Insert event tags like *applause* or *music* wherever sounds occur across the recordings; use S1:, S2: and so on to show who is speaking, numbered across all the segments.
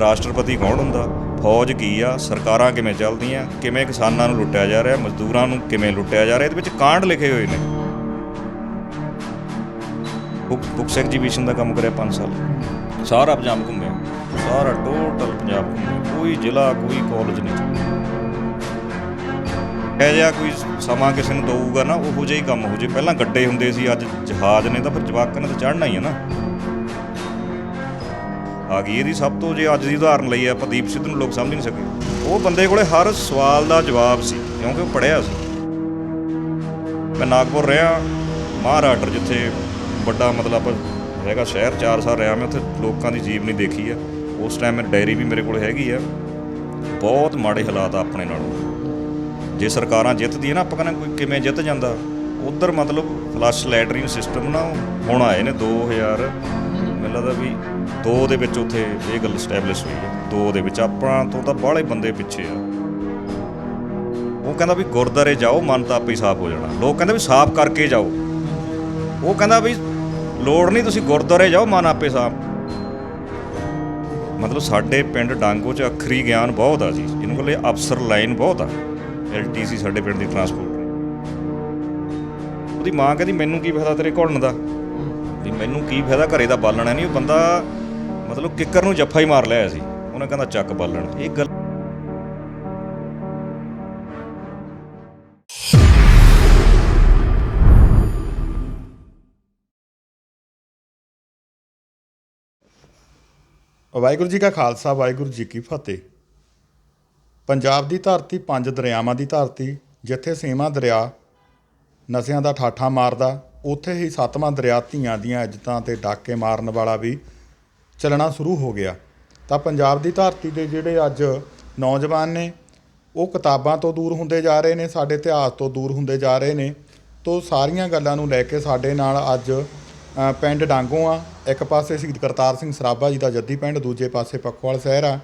S1: ਰਾਸ਼ਟਰਪਤੀ ਕੌਣ ਹੁੰਦਾ? ਫੌਜ ਕੀ ਆ? ਸਰਕਾਰਾਂ ਕਿਵੇਂ ਚੱਲਦੀਆਂ? ਕਿਵੇਂ ਕਿਸਾਨਾਂ ਨੂੰ ਲੁੱਟਿਆ ਜਾ ਰਿਹਾ? ਮਜ਼ਦੂਰਾਂ ਨੂੰ ਕਿਵੇਂ ਲੁੱਟਿਆ ਜਾ ਰਿਹਾ? ਇਹਦੇ ਵਿੱਚ ਕਾਂਡ ਲਿਖੇ ਹੋਏ ਨੇ। ਬੁੱਕ ਬੁੱਕਸ ਐਗਜੀਬਿਸ਼ਨ ਦਾ ਕੰਮ ਕਰਿਆ 5 ਸਾਲ। ਸਾਰਾ ਪੰਜਾਬ ਘੁੰਮਿਆ। ਸਾਰਾ ਟੋਟਲ ਪੰਜਾਬ ਘੁੰਮਿਆ। ਕੋਈ ਜ਼ਿਲ੍ਹਾ, ਕੋਈ ਕਾਲਜ ਨਹੀਂ। ਇਹ ਜਿਹਾ ਕੋਈ ਸਮਾਂ ਕਿਸੇ ਨੂੰ ਦਊਗਾ ਨਾ, ਉਹੋ ਜਿਹਾ ਹੀ ਕੰਮ ਹੋ ਜੇ। ਪਹਿਲਾਂ ਗੱਡੇ ਹੁੰਦੇ ਸੀ, ਅੱਜ ਜਹਾਜ਼ ਨੇ ਤਾਂ ਫਿਰ ਜਵਾਕਾਂ ਨੇ ਤਾਂ ਚੜ੍ਹਨਾ ਹੀ ਹੈ ਨਾ। ਆ ਗਈ। ਇਹਦੀ ਸਭ ਤੋਂ ਜੇ ਅੱਜ ਦੀ ਉਦਾਹਰਨ ਲਈ ਆਪਾਂ ਦੀਪ ਸਿੱਧੂ ਨੂੰ ਲੋਕ ਸਮਝ ਨਹੀਂ ਸਕੇ। ਉਹ ਬੰਦੇ ਕੋਲੇ ਹਰ ਸਵਾਲ ਦਾ ਜਵਾਬ ਸੀ, ਕਿਉਂਕਿ ਉਹ ਪੜ੍ਹਿਆ ਸੀ। ਮੈਂ ਨਾਗਪੁਰ ਰਿਹਾ, ਮਹਾਰਾਸ਼ਟਰ ਜਿੱਥੇ ਵੱਡਾ ਮਤਲਬ ਆਪਾਂ ਹੈਗਾ, ਸ਼ਹਿਰ 4 ਸਾਲ ਰਿਹਾ ਮੈਂ, ਉੱਥੇ ਲੋਕਾਂ ਦੀ ਜੀਵਨੀ ਦੇਖੀ ਆ। ਉਸ ਟਾਈਮ ਮੇਰੀ ਡਾਇਰੀ ਵੀ ਮੇਰੇ ਕੋਲ ਹੈਗੀ ਆ। ਬਹੁਤ ਮਾੜੇ ਹਾਲਾਤ ਆ ਆਪਣੇ ਨਾਲੋਂ। ਜੇ ਸਰਕਾਰਾਂ ਜਿੱਤਦੀਆਂ ਨਾ, ਆਪਾਂ ਕਹਿੰਦੇ ਕੋਈ ਕਿਵੇਂ ਜਿੱਤ ਜਾਂਦਾ। ਉਧਰ ਮਤਲਬ ਫਲੱਸ਼ ਲੈਟਰਿਨ ਸਿਸਟਮ ਨਾ ਹੁਣ ਆਏ ਨੇ 2000 ਮੈਨੂੰ ਲੱਗਦਾ ਵੀ ਦੋ ਦੇ ਵਿੱਚ ਉੱਥੇ ਇਹ ਗੱਲ ਸਟੈਬਲਿਸ਼ ਹੋਈ ਹੈ। ਦੋ ਦੇ ਵਿੱਚ ਆਪਾਂ ਤੋਂ ਤਾਂ ਬਾਹਲੇ ਬੰਦੇ ਪਿੱਛੇ ਆ। ਉਹ ਕਹਿੰਦਾ ਵੀ ਗੁਰਦਾਰੇ ਜਾਓ, ਮਨ ਤਾਂ ਆਪੇ ਸਾਫ਼ ਹੋ ਜਾਣਾ। ਲੋਕ ਕਹਿੰਦੇ ਵੀ ਸਾਫ਼ ਕਰਕੇ ਜਾਓ। ਉਹ ਕਹਿੰਦਾ ਵੀ ਲੋੜ ਨਹੀਂ ਤੁਸੀਂ ਗੁਰਦਾਰੇ ਜਾਓ, ਮਨ ਆਪੇ ਸਾਫ਼। ਮਤਲਬ ਸਾਡੇ ਪਿੰਡ ਡਾਂਗੋ 'ਚ ਅਖਰੀ ਗਿਆਨ ਬਹੁਤ ਆ ਜੀ। ਇਹਨੂੰ ਕੋਲੇ ਅਫਸਰ ਲਾਈਨ ਬਹੁਤ ਆ। ਐਲਟੀਸੀ ਸਾਡੇ ਪਿੰਡ ਦੀ ਟਰਾਂਸਪੋਰਟ ਉਹਦੀ ਮਾਂ ਕਹਿੰਦੀ, ਮੈਨੂੰ ਕੀ ਫਾਇਦਾ ਤੇਰੇ ਘੁਲਣ ਦਾ? ਵੀ ਮੈਨੂੰ ਕੀ ਫਾਇਦਾ ਘਰੇ ਦਾ ਬਾਲਣਾ ਨਹੀਂ, ਉਹ ਬੰਦਾ ਮਤਲਬ ਕਿੱਕਰ ਨੂੰ ਜੱਫਾ ਹੀ ਮਾਰ ਲਿਆ ਸੀ। ਉਹਨੇ ਕਹਿੰਦਾ ਚੱਕ ਬਾਲਣ। ਇਹ ਗੱਲ
S2: ਵਾਹਿਗੁਰੂ ਜੀ ਕਾ ਖਾਲਸਾ, ਵਾਹਿਗੁਰੂ ਜੀ ਕੀ ਫਤਿਹ। ਪੰਜਾਬ ਦੀ ਧਰਤੀ ਪੰਜ ਦਰਿਆਵਾਂ ਦੀ ਧਰਤੀ, ਜਿੱਥੇ ਛੇਵਾਂ ਦਰਿਆ ਨਸਿਆਂ ਦਾ ਠਾਠਾ ਮਾਰਦਾ ਉੱਥੇ ਹੀ ਸੱਤਵਾਂ ਦਰਿਆ ਧੀਆਂ ਦੀਆਂ ਇੱਜ਼ਤਾਂ ਤੇ ਡਾਕੇ ਮਾਰਨ ਵਾਲਾ ਵੀ ਚੱਲਣਾ ਸ਼ੁਰੂ ਹੋ ਗਿਆ। ਤਾਂ ਪੰਜਾਬ ਦੀ ਧਰਤੀ ਦੇ ਜਿਹੜੇ ਅੱਜ ਨੌਜਵਾਨ ਨੇ, ਉਹ ਕਿਤਾਬਾਂ ਤੋਂ ਦੂਰ ਹੁੰਦੇ ਜਾ ਰਹੇ ਨੇ, ਸਾਡੇ ਇਤਿਹਾਸ ਤੋਂ ਦੂਰ ਹੁੰਦੇ ਜਾ ਰਹੇ ਨੇ। ਤੋਂ ਸਾਰੀਆਂ ਗੱਲਾਂ ਨੂੰ ਲੈ ਕੇ ਸਾਡੇ ਨਾਲ ਅੱਜ ਪਿੰਡ ਡਾਂਗੋ ਆ ਇੱਕ ਪਾਸੇ ਸ਼ਹੀਦ ਕਰਤਾਰ ਸਿੰਘ ਸਰਾਭਾ ਜੀ ਦਾ ਜੱਦੀ ਪਿੰਡ, ਦੂਜੇ ਪਾਸੇ ਪੱਖੋਵਾਲ ਸ਼ਹਿਰ ਆ।